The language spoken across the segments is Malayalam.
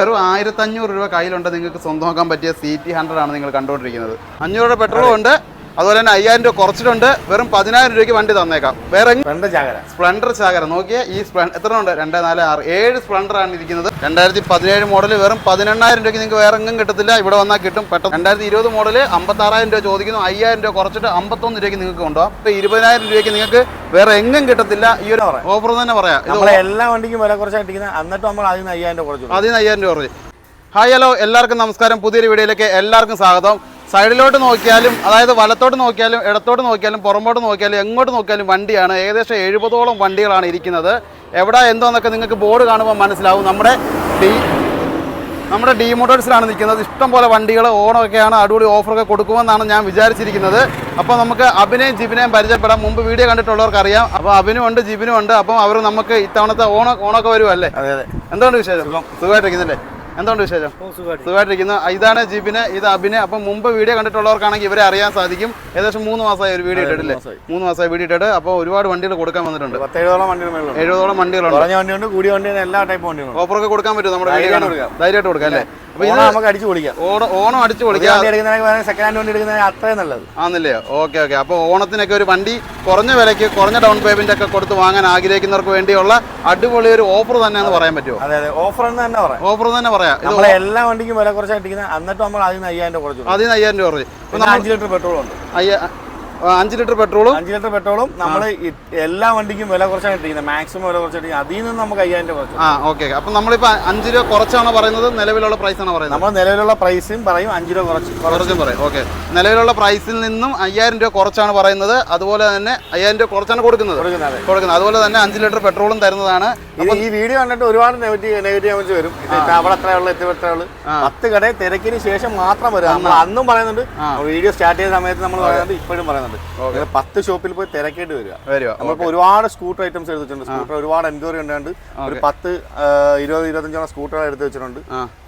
വെറും ആയിരത്തി അഞ്ഞൂറ് രൂപ കയ്യിലുണ്ട് നിങ്ങൾക്ക് സ്വന്തമാക്കാൻ പറ്റിയ സി ടി ഹൺഡ്രഡ് ആണ് നിങ്ങൾ കണ്ടുകൊണ്ടിരിക്കുന്നത്. അഞ്ഞൂറ് രൂപ പെട്രോളും ഉണ്ട്. അതുപോലെ തന്നെ അയ്യായിരം രൂപ കുറച്ചിട്ടുണ്ട്. വെറും പതിനായിരം രൂപയ്ക്ക് വണ്ടി തന്നേക്കാം. വേറെ ഫ്രണ്ട് ചാകര. സ്പ്ലെൻഡർ ചാകര. നോക്കിയേ ഈ എത്ര ഉണ്ട്? രണ്ട് നാല് ആറ്. ഏഴ് സ്പ്ലെൻഡർ ആണ് ഇരിക്കുന്നത്. രണ്ടായിരത്തി പതിനേഴ് മോഡൽ വെറും പതിനെണ്ണായിരം രൂപയ്ക്ക് നിങ്ങൾക്ക് വേറെ എങ്ങും കിട്ടത്തില്ല. ഇവിടെ വന്നാൽ കിട്ടും. പെട്ടെന്ന് രണ്ടായിരത്തി ഇരുപത് മോഡൽ അമ്പത്താറായിരം രൂപ ചോദിക്കുന്നു. അയ്യായിരം രൂപ കുറച്ചിട്ട് അമ്പത്തൊന്ന് രൂപയ്ക്ക് നിങ്ങൾക്ക് കൊണ്ടുപോകാം. ഇപ്പൊ ഇരുപതിനായിരം രൂപയ്ക്ക് നിങ്ങൾക്ക് വേറെ എങ്ങും കിട്ടത്തില്ല. ഈ ഒരു ഓഫർ തന്നെ പറയാം. എല്ലാ വണ്ടിക്കും വില കുറച്ചായിട്ടിരിക്കുന്നത് എന്നിട്ട് നമ്മൾ അതിന് അയ്യായിരം രൂപ കുറച്ചു അതിന് അയ്യായിരം രൂപ കുറച്ച്. ഹായ് ഹലോ എല്ലാവർക്കും നമസ്കാരം. പുതിയൊരു വീഡിയോയിലേക്ക് എല്ലാവർക്കും സ്വാഗതം. സൈഡിലോട്ട് നോക്കിയാലും അതായത് വലത്തോട്ട് നോക്കിയാലും ഇടത്തോട്ട് നോക്കിയാലും പുറമോട്ട് നോക്കിയാലും എങ്ങോട്ട് നോക്കിയാലും വണ്ടിയാണ്. ഏകദേശം എഴുപതോളം വണ്ടികളാണ് ഇരിക്കുന്നത്. എവിടെ എന്തോന്നൊക്കെ നിങ്ങൾക്ക് ബോർഡ് കാണുമ്പോൾ മനസ്സിലാവും. നമ്മുടെ ഡി നമ്മുടെ ഡി മോട്ടോഴ്സിലാണ് നിൽക്കുന്നത്. ഇഷ്ടം പോലെ വണ്ടികൾ ഓണമൊക്കെയാണ് അടിപൊളി ഓഫറൊക്കെ കൊടുക്കുമെന്നാണ് ഞാൻ വിചാരിച്ചിരിക്കുന്നത്. അപ്പോൾ നമുക്ക് അഭിനയം ജിബിനെയും പരിചയപ്പെടാം. മുമ്പ് വീഡിയോ കണ്ടിട്ടുള്ളവർക്ക് അറിയാം അപ്പോൾ അഭിനും ഉണ്ട് ജിബിനും ഉണ്ട്. അപ്പം അവർ നമുക്ക് ഇത്തവണത്തെ ഓണ ഓണമൊക്കെ വരുമല്ലേ? അതെ അതെ. എന്തുകൊണ്ട് വിശേഷം? സുഖമായിട്ടിരിക്കുന്നില്ലേ? എന്തുകൊണ്ട് വിശേഷം? സുഖമായിട്ടിരിക്കുന്നു. ഇതാണ് ജിബിന് ഇത് അബിന്. അപ്പൊ മുമ്പ് വീഡിയോ കണ്ടിട്ടുള്ളവർക്കാണെങ്കിൽ ഇവരെ അറിയാൻ സാധിക്കും. ഏകദേശം മൂന്ന് മാസമായി ഒരു വീഡിയോ ഇട്ടിട്ടില്ലേ? മൂന്ന് മാസമായി. വീഡിയോ ഇട്ടിട്ട് അപ്പോൾ ഒരുപാട് വണ്ടികൾ കൊടുക്കാൻ വന്നിട്ടുണ്ട്. എഴുപതോളം വണ്ടികളുണ്ട്. കൂടിയ വണ്ടി എല്ലാ ടൈപ്പ് വണ്ടികളും ഓഫറൊക്കെ കൊടുക്കാൻ പറ്റും നമ്മുടെ വീഡിയോ ധൈര്യമായിട്ട് ധൈര്യമായിട്ട് കൊടുക്കാം അല്ലേ? ഓണം നമുക്ക് അടിച്ചു പൊളിക്കാം. ഓണം ഓണം അടിച്ചു പൊളിക്കാം. സെക്കൻഡ് ഹാൻഡ് വണ്ടി എടുക്കുന്നതിന് അത്രയും നല്ലത്. ആന്നില്ലേ ഓക്കെ ഓക്കെ. അപ്പോൾ ഓണത്തിനൊക്കെ ഒരു വണ്ടി കുറഞ്ഞ വിലയ്ക്ക് കുറഞ്ഞ ഡൗൺ പേയ്മെന്റ് ഒക്കെ കൊടുത്ത് വാങ്ങാൻ ആഗ്രഹിക്കുന്നവർക്ക് വേണ്ടിയുള്ള അടിപൊളി ഒരു ഓഫർ തന്നെ പറയാൻ പറ്റുമോ? അതെ അതെ. ഓഫർ എന്ന് തന്നെ പറയാം. ഓഫർ തന്നെ പറയാം. നമ്മളെ എല്ലാ വണ്ടിക്കും വില കുറച്ചായിട്ടിരിക്കുന്നത് എന്നിട്ട് നമ്മൾ അതിന് അയ്യായിരം രൂപ കുറച്ചു അതിന് അയ്യായിരം രൂപ കുറച്ച്. അഞ്ച് ലിറ്റർ പെട്രോൾ ഉണ്ട്. അയ്യ അഞ്ച് ലിറ്റർ പെട്രോളും അഞ്ച് ലിറ്റർ പെട്രോളും നമ്മൾ എല്ലാ വണ്ടിക്കും വില കുറച്ചാണ് ഇട്ടിരിക്കുന്നത് മാക്സിമം വില കുറച്ചിട്ടിരിക്കുന്നത് അതിൽ നിന്ന് നമുക്ക് അയ്യായിരം രൂപ കുറച്ചു. ആ ഓക്കെ അപ്പം നമ്മളിപ്പോൾ അഞ്ച് രൂപ കുറച്ചാണ് പറയുന്നത്? നിലവിലുള്ള പ്രൈസ് ആണ് പറയുന്നത്? നമ്മൾ നിലവിലുള്ള പ്രൈസും പറയും അഞ്ച് രൂപ കുറച്ച് കുറച്ചും. പറയും. ഓക്കെ നിലവിലുള്ള പ്രൈസിൽ നിന്നും അയ്യായിരം രൂപ കുറച്ചാണ് പറയുന്നത്. അതുപോലെ തന്നെ അയ്യായിരം രൂപ കുറച്ചാണ് കൊടുക്കുന്നത്. കൊടുക്കുന്നത് അതെ. അതുപോലെ തന്നെ അഞ്ച് ലിറ്റർ പെട്രോളും തരുന്നതാണ്. ഇത് ഈ വീഡിയോ കണ്ടിട്ട് ഒരുപാട് നെഗറ്റീവ് നെഗറ്റീവ് കമന്റ്സ് വരും. അവിടെ എത്ര ഉള്ളു എത്ര എത്രയുള്ളു പത്ത് കടയിൽ തിരക്കിന് ശേഷം മാത്രം വരും. നമ്മൾ അന്നും പറയുന്നുണ്ട്. വീഡിയോ സ്റ്റാർട്ട് ചെയ്ത സമയത്ത് നമ്മൾ പറയുന്നുണ്ട് ഇപ്പോഴും പറയുന്നുണ്ട്. ഇത് പത്ത് ഷോപ്പിൽ പോയി തിരക്കേണ്ടി വരിക. വരുമോ നമ്മളിപ്പോൾ ഒരുപാട് സ്കൂട്ടർ ഐറ്റംസ് എടുത്ത് വെച്ചിട്ടുണ്ട് സ്കൂട്ടർ ഒരുപാട് എൻക്വയറി ഉണ്ടാണ്ട് ഒരു പത്ത് ഇരുപത് ഇരുപത്തഞ്ചോളം സ്കൂട്ടറുകൾ എടുത്ത് വെച്ചിട്ടുണ്ട്.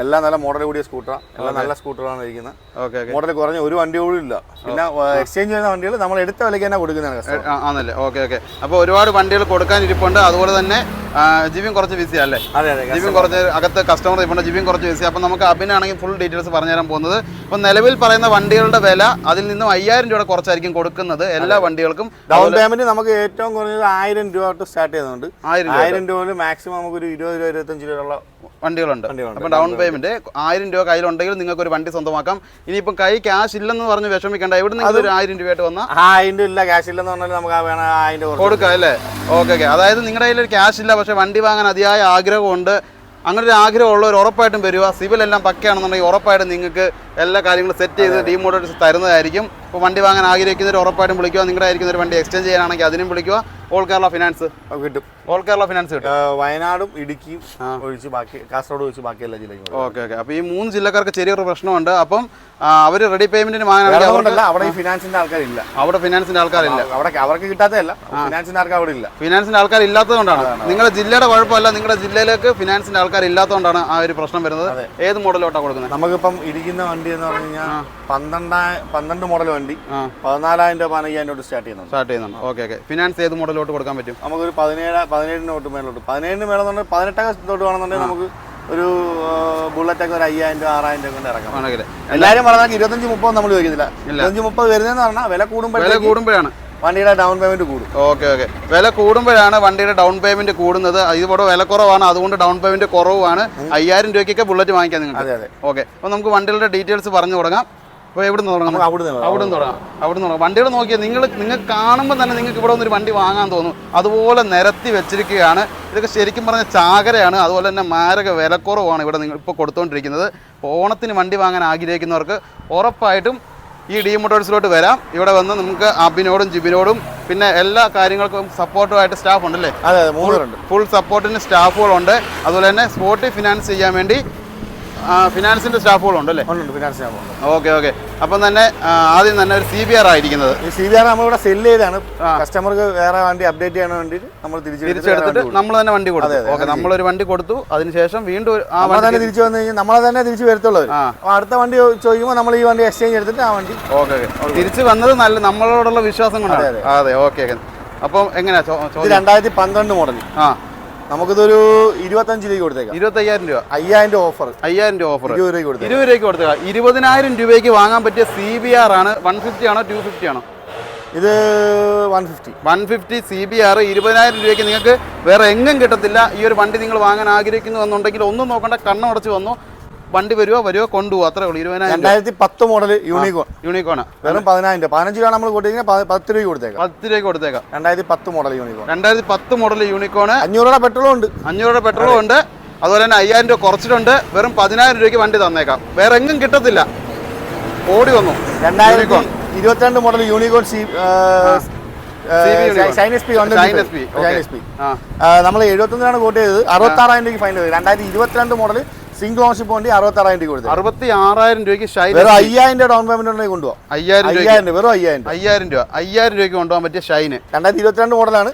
എല്ലാം നല്ല മോഡൽ കൂടിയ സ്കൂട്ടറാണ് എല്ലാം നല്ല സ്കൂട്ടറാണ് ഇരിക്കുന്നത്. മോഡൽ കുറഞ്ഞ ഒരു വണ്ടി കൂടി ഇല്ല. പിന്നെ എക്സ്ചേഞ്ച് ചെയ്യുന്ന വണ്ടികൾ നമ്മൾ എടുത്ത വിലയ്ക്ക് തന്നെ കൊടുക്കുന്നതാണ് ആണല്ലേ. Okay okay. അപ്പോൾ ഒരുപാട് വണ്ടികൾ കൊടുക്കാൻ ഇരിപ്പുണ്ട്. അതുപോലെ തന്നെ ജീവൻ ജിബിൻ കുറച്ച് ബിസി അല്ലേ? ജിബിൻ കുറച്ച് അകത്ത് കസ്റ്റമർ ഇരിപ്പുണ്ട്. ജിബിൻ കുറച്ച് ബിസി അപ്പം നമുക്ക് അഭിനാണെങ്കിൽ ഫുൾ ഡീറ്റെയിൽസ് പറഞ്ഞു തരാൻ പോകുന്നത്. അപ്പം നിലവിൽ പറയുന്ന വണ്ടികളുടെ വില അതിൽ നിന്നും അയ്യായിരം രൂപ കുറച്ചായിരിക്കും കൊടുക്കുന്നത് എല്ലാ വണ്ടികൾക്കും ഡൗൺ പേയ്മെന്റ് നമുക്ക് ഏറ്റവും കുറഞ്ഞത് ആയിരം രൂപ തൊട്ട് സ്റ്റാർട്ട് ചെയ്യുന്നുണ്ട്. ആയിരം രൂപ മാക്സിമം നമുക്ക് ഒരു ഇരുപത് രൂപ ഇരുപത്തഞ്ച് രൂപയുള്ള വണ്ടികളുണ്ട്. അപ്പം ഡൗൺ പേയ്മെന്റ് ആയിരം രൂപ കയ്യിലുണ്ടെങ്കിൽ നിങ്ങൾക്ക് ഒരു വണ്ടി സ്വന്തമാക്കാം. ഇനിയിപ്പം കൈ ക്യാഷ് ഇല്ലെന്ന് പറഞ്ഞ് വിഷമിക്കേണ്ട. ഇവിടെ നിങ്ങൾ ഒരു ആയിരം രൂപയായിട്ട് വന്നാൽ ആയിരം രൂപ ഇല്ല ക്യാഷ് ഇല്ലെന്ന് പറഞ്ഞാൽ നമുക്ക് വേണം ആയിരം രൂപ കൊടുക്കാം. അല്ലേ? ഓക്കെ ഓക്കെ അതായത് നിങ്ങളുടെ കയ്യിൽ ഒരു ക്യാഷ് ഇല്ല പക്ഷേ വണ്ടി വാങ്ങാൻ അതിയായ ആഗ്രഹമുണ്ട്. അങ്ങനെ ഒരു ആഗ്രഹമുള്ളവർ ഉറപ്പായിട്ടും വരിക. സിവിൽ എല്ലാം പക്കയാണെന്നുണ്ടെങ്കിൽ ഉറപ്പായിട്ടും നിങ്ങൾക്ക് എല്ലാ കാര്യങ്ങളും സെറ്റ് ചെയ്ത് ഡീമോഡേഴ്സ് തരുന്നതായിരിക്കും. ഇപ്പോൾ വണ്ടി വാങ്ങാൻ ആഗ്രഹിക്കുന്നവർ ഉറപ്പായിട്ടും വിളിക്കുക. നിങ്ങളുടെ ആയിരിക്കുന്ന ഒരു വണ്ടി എക്സ്ചേഞ്ച് ചെയ്യാനാണെങ്കിൽ അതിനും വിളിക്കുക. All Kerala finance. കിട്ടും. ഓൾ കേരള ഫിനാൻസ് കിട്ടും. വയനാടും ഇടുക്കിയും ഒഴിച്ച് ബാക്കി കാസർഗോഡ് ഒഴിച്ച് ബാക്കി എല്ലാ ജില്ലയും. Okay okay. അപ്പോൾ ഈ മൂന്ന് ജില്ലക്കാർക്ക് ചെറിയൊരു പ്രശ്നമുണ്ട്. അപ്പം അവർ റെഡി പേയ്മെന്റിന് വാങ്ങാനാണെങ്കിൽ അവിടെ ഈ ഫിനാൻസിന്റെ ആൾക്കാരില്ല. അവിടെ ഫിനാൻസിന്റെ ആൾക്കാരില്ല. അവിടെ അവർക്ക് കിട്ടാത്തതല്ല. ഫിനാൻസിന്റെ ആൾക്കാർ അവിടെ ഇല്ല. ഫിനാൻസിന്റെ ആൾക്കാർ ഇല്ലാത്തതുകൊണ്ടാണ്. നിങ്ങളുടെ ജില്ലയുടെ കുഴപ്പമല്ല. നിങ്ങളുടെ ജില്ലയിലേക്ക് ഫിനാൻസിന്റെ ആൾക്കാർ ഇല്ലാത്തതുകൊണ്ടാണ് ആ ഒരു പ്രശ്നം വരുന്നത്. ഏത് മോഡലോട്ടാണ് കൊടുക്കുന്നത്? നമുക്കിപ്പം ഇരിക്കുന്ന വണ്ടി എന്ന് പറഞ്ഞു കഴിഞ്ഞാൽ പന്ത്രണ്ടായിരം പന്ത്രണ്ട് മോഡൽ വണ്ടി. പതിനാലായിരം രൂപ പതിനയ്യായിരം രൂപ സ്റ്റാർട്ട് ചെയ്യുന്നുണ്ട്. സ്റ്റാർട്ട് ചെയ്യുന്നുണ്ട്. ഓക്കെ ഓക്കെ ഫിനാൻസ് ഏത് മോഡലോട്ട് കൊടുക്കാൻ പറ്റും? നമുക്കൊരു പതിനേഴ് പതിനേഴിന് തൊട്ട് മേലോട്ട് പതിനേഴിന് മേലെന്നുണ്ടെങ്കിൽ പതിനെട്ടൊക്കെ തൊട്ട് വേണമെന്നുണ്ടെങ്കിൽ നമുക്ക് ഒരു ബുള്ളറ്റ് ഒക്കെ ഒരു അയ്യായിരം രൂപ ആറായിരം രൂപ കൊണ്ട് ഇറക്കാം. എല്ലാവരും പറഞ്ഞാൽ ഇരുപത്തഞ്ച് മുപ്പത് നമ്മൾ ചോദിക്കുന്നില്ല ഇരുപത്തഞ്ച് മുപ്പത് വരുന്നതെന്ന് പറഞ്ഞാൽ വില കൂടുമ്പോഴാണ്. വണ്ടിയുടെ ഡൗൺ പേയ്മെന്റ് കൂടും. ഓക്കെ ഓക്കെ വില കൂടുമ്പോഴാണ് വണ്ടിയുടെ ഡൗൺ പേയ്മെന്റ് കൂടുന്നത്. ഇതിവിടെ വില കുറവാണ്. അതുകൊണ്ട് ഡൗൺ പേയ്മെന്റ് കുറവാണ് അയ്യായിരം രൂപയ്ക്കൊക്കെ ബുള്ളറ്റ് വാങ്ങിക്കാൻ നിങ്ങൾക്ക്. അതെ അതെ. ഓക്കെ അപ്പോൾ നമുക്ക് വണ്ടികളുടെ ഡീറ്റെയിൽസ് പറഞ്ഞു തുടങ്ങാം. അപ്പോൾ എവിടെ നിന്ന് തുടങ്ങാം അവിടുന്ന് വേണം. അവിടെ നിന്ന് തുടങ്ങാം. അവിടെ നിന്ന് തുടങ്ങാം. വണ്ടികൾ നോക്കിയാൽ നിങ്ങൾ നിങ്ങൾക്ക് കാണുമ്പോൾ തന്നെ നിങ്ങൾക്ക് ഇവിടെ ഒരു വണ്ടി വാങ്ങാൻ തോന്നും. അതുപോലെ നിരത്തി വെച്ചിരിക്കുകയാണ്. ഇതൊക്കെ ശരിക്കും പറഞ്ഞ ചാകരയാണ്. അതുപോലെ തന്നെ മാരക വിലക്കുറവാണ് ഇവിടെ നിങ്ങൾ ഇപ്പോൾ കൊടുത്തുകൊണ്ടിരിക്കുന്നത് ഓണത്തിന് വണ്ടി വാങ്ങാൻ ആഗ്രഹിക്കുന്നവർക്ക് ഉറപ്പായിട്ടും ഈ ഡി മോട്ടോഴ്സിലോട്ട് വരാം. ഇവിടെ വന്ന് നമുക്ക് അബിനോടും ജിബിനോടും പിന്നെ എല്ലാ കാര്യങ്ങൾക്കും സപ്പോർട്ടുമായിട്ട് സ്റ്റാഫ് ഉണ്ടല്ലേ അതെ ഫുൾ സപ്പോർട്ടിന് സ്റ്റാഫുകളുണ്ട്. അതുപോലെ തന്നെ സ്പോർട്ടി ഫിനാൻസ് ചെയ്യാൻ വേണ്ടി ഫിനാൻസിന്റെ സ്റ്റാഫുകളുണ്ട് അല്ലേ ഉണ്ട് ഫിനാൻസ് പോകുന്നത് ഓക്കെ ഓക്കെ. അപ്പം തന്നെ ആദ്യം തന്നെ ഒരു സി ബി ആർ ആയിരിക്കുന്നത്. ഈ സി ബി ആർ നമ്മളിവിടെ സെല്ല് ചെയ്താണ് കസ്റ്റമർക്ക് വേറെ വണ്ടി അപ്ഡേറ്റ് ചെയ്യാൻ വേണ്ടി നമ്മൾ തിരിച്ചെടുത്തിട്ട് നമ്മൾ തന്നെ വണ്ടി കൊടുത്തു. ഓക്കെ നമ്മളൊരു വണ്ടി കൊടുത്തു. അതിനുശേഷം വീണ്ടും ആ വണ്ടി തന്നെ തിരിച്ചു വന്നു കഴിഞ്ഞാൽ നമ്മളെ തന്നെ തിരിച്ചു വരത്തുള്ളൂ അപ്പോൾ അടുത്ത വണ്ടി ചോദിക്കുമ്പോൾ നമ്മൾ ഈ വണ്ടി എക്സ്ചേഞ്ച് എടുത്തിട്ട് ആ വണ്ടി ഓക്കെ ഓക്കെ. തിരിച്ച് വന്നത് നല്ല നമ്മളോടുള്ള വിശ്വാസം കൊണ്ടാണ്. അതെ ഓക്കെ ഓക്കെ. അപ്പം എങ്ങനെയാ രണ്ടായിരത്തി പന്ത്രണ്ട് മോഡൽ ആ. നമുക്കിതൊരു ഇരുപത്തഞ്ച് രൂപ കൊടുത്തേക്കാം. ഇരുപത്തയ്യായിരം രൂപ. അയ്യായിരം രൂപ ഓഫർ അയ്യായിരം രൂപ ഓഫർ ഇരുപത് രൂപ കൊടുത്തേക്കാം. ഇരുപത് രൂപയ്ക്ക് കൊടുത്തേക്കാം. ഇരുപതിനായിരം രൂപയ്ക്ക് വാങ്ങാൻ പറ്റിയ സി ബി ആർ ആണ്. വൺ ഫിഫ്റ്റി ആണോ ടു ഫിഫ്റ്റി ആണോ? ഇത് one fifty one fifty C B R ഇരുപതിനായിരം രൂപയ്ക്ക് നിങ്ങൾക്ക് വേറെ എങ്ങും കിട്ടത്തില്ല. ഈ ഒരു വണ്ടി നിങ്ങൾ വാങ്ങാൻ ആഗ്രഹിക്കുന്നു എന്നുണ്ടെങ്കിൽ ഒന്നും നോക്കണ്ട കണ്ണടച്ച് വന്നു. വണ്ടി വരുവോ വരുവോ കൊണ്ടുപോകും അത്രേ ഉള്ളൂ ഇരുപതിനായിരം രൂപ. രണ്ടായിരത്തി പത്ത് മോഡൽ യൂണിക്കോൺ. യൂണിക്കോൺ വെറും പതിനായിരം രൂപ. പതിനഞ്ച് രൂപ നമ്മൾ കൊടുത്തിരിക്കുന്നത്. പത്ത് രൂപ കൊടുത്തേക്കാം. പത്ത് രൂപ കൊടുത്തേക്കാം. രണ്ടായിരത്തി പത്ത് മോഡൽ യൂണിക്കോൺ. രണ്ടായിരത്തി പത്ത് മോഡൽ യൂണിക്കോൺ. അഞ്ഞൂറ് രൂപ പെട്രോളും ഉണ്ട്. അഞ്ഞൂറ് രൂപ പെട്രോളും ഉണ്ട്. അതുപോലെ തന്നെ അയ്യായിരം രൂപ കുറച്ചിട്ടുണ്ട്. വെറും പതിനായിരം രൂപയ്ക്ക് വണ്ടി തന്നേക്കാം. വേറെ എങ്ങും കിട്ടത്തില്ല. ഓടി വന്നു. രണ്ടായിരത്തി ഇരുപത്തിരണ്ട് മോഡൽ യൂണിക്കോൺ സി നമ്മൾ എഴുപത്തൊന്നിനാണ് കോട്ട് ചെയ്തത് അറുപത്താറായിരം രൂപയ്ക്ക് ഫൈൻ ചെയ്തത് രണ്ടായിരത്തി ഇരുപത്തിരണ്ട് മോഡൽ സിംഗിൾ ഓണർഷിപ്പ് വണ്ടി അറുപത്താറായിരം രൂപ കൊടുത്തു. അറുപത്തി ആറായിരം രൂപയ്ക്ക് ഷൈൻ വെറും അയ്യായിരം രൂപ ഡൗൺ പേയ്മെന്റ് ഉണ്ടെങ്കിൽ കൊണ്ടുപോകാം അയ്യായിരം അയ്യായിരം രൂപ വെറും അയ്യായിരം അയ്യായിരം രൂപ. അയ്യായിരം രൂപയ്ക്ക് കൊണ്ടുപോകാൻ പറ്റിയ ഷൈന്. രണ്ടായിരത്തി ഇരുപത്തിരണ്ട് മോഡലാണ്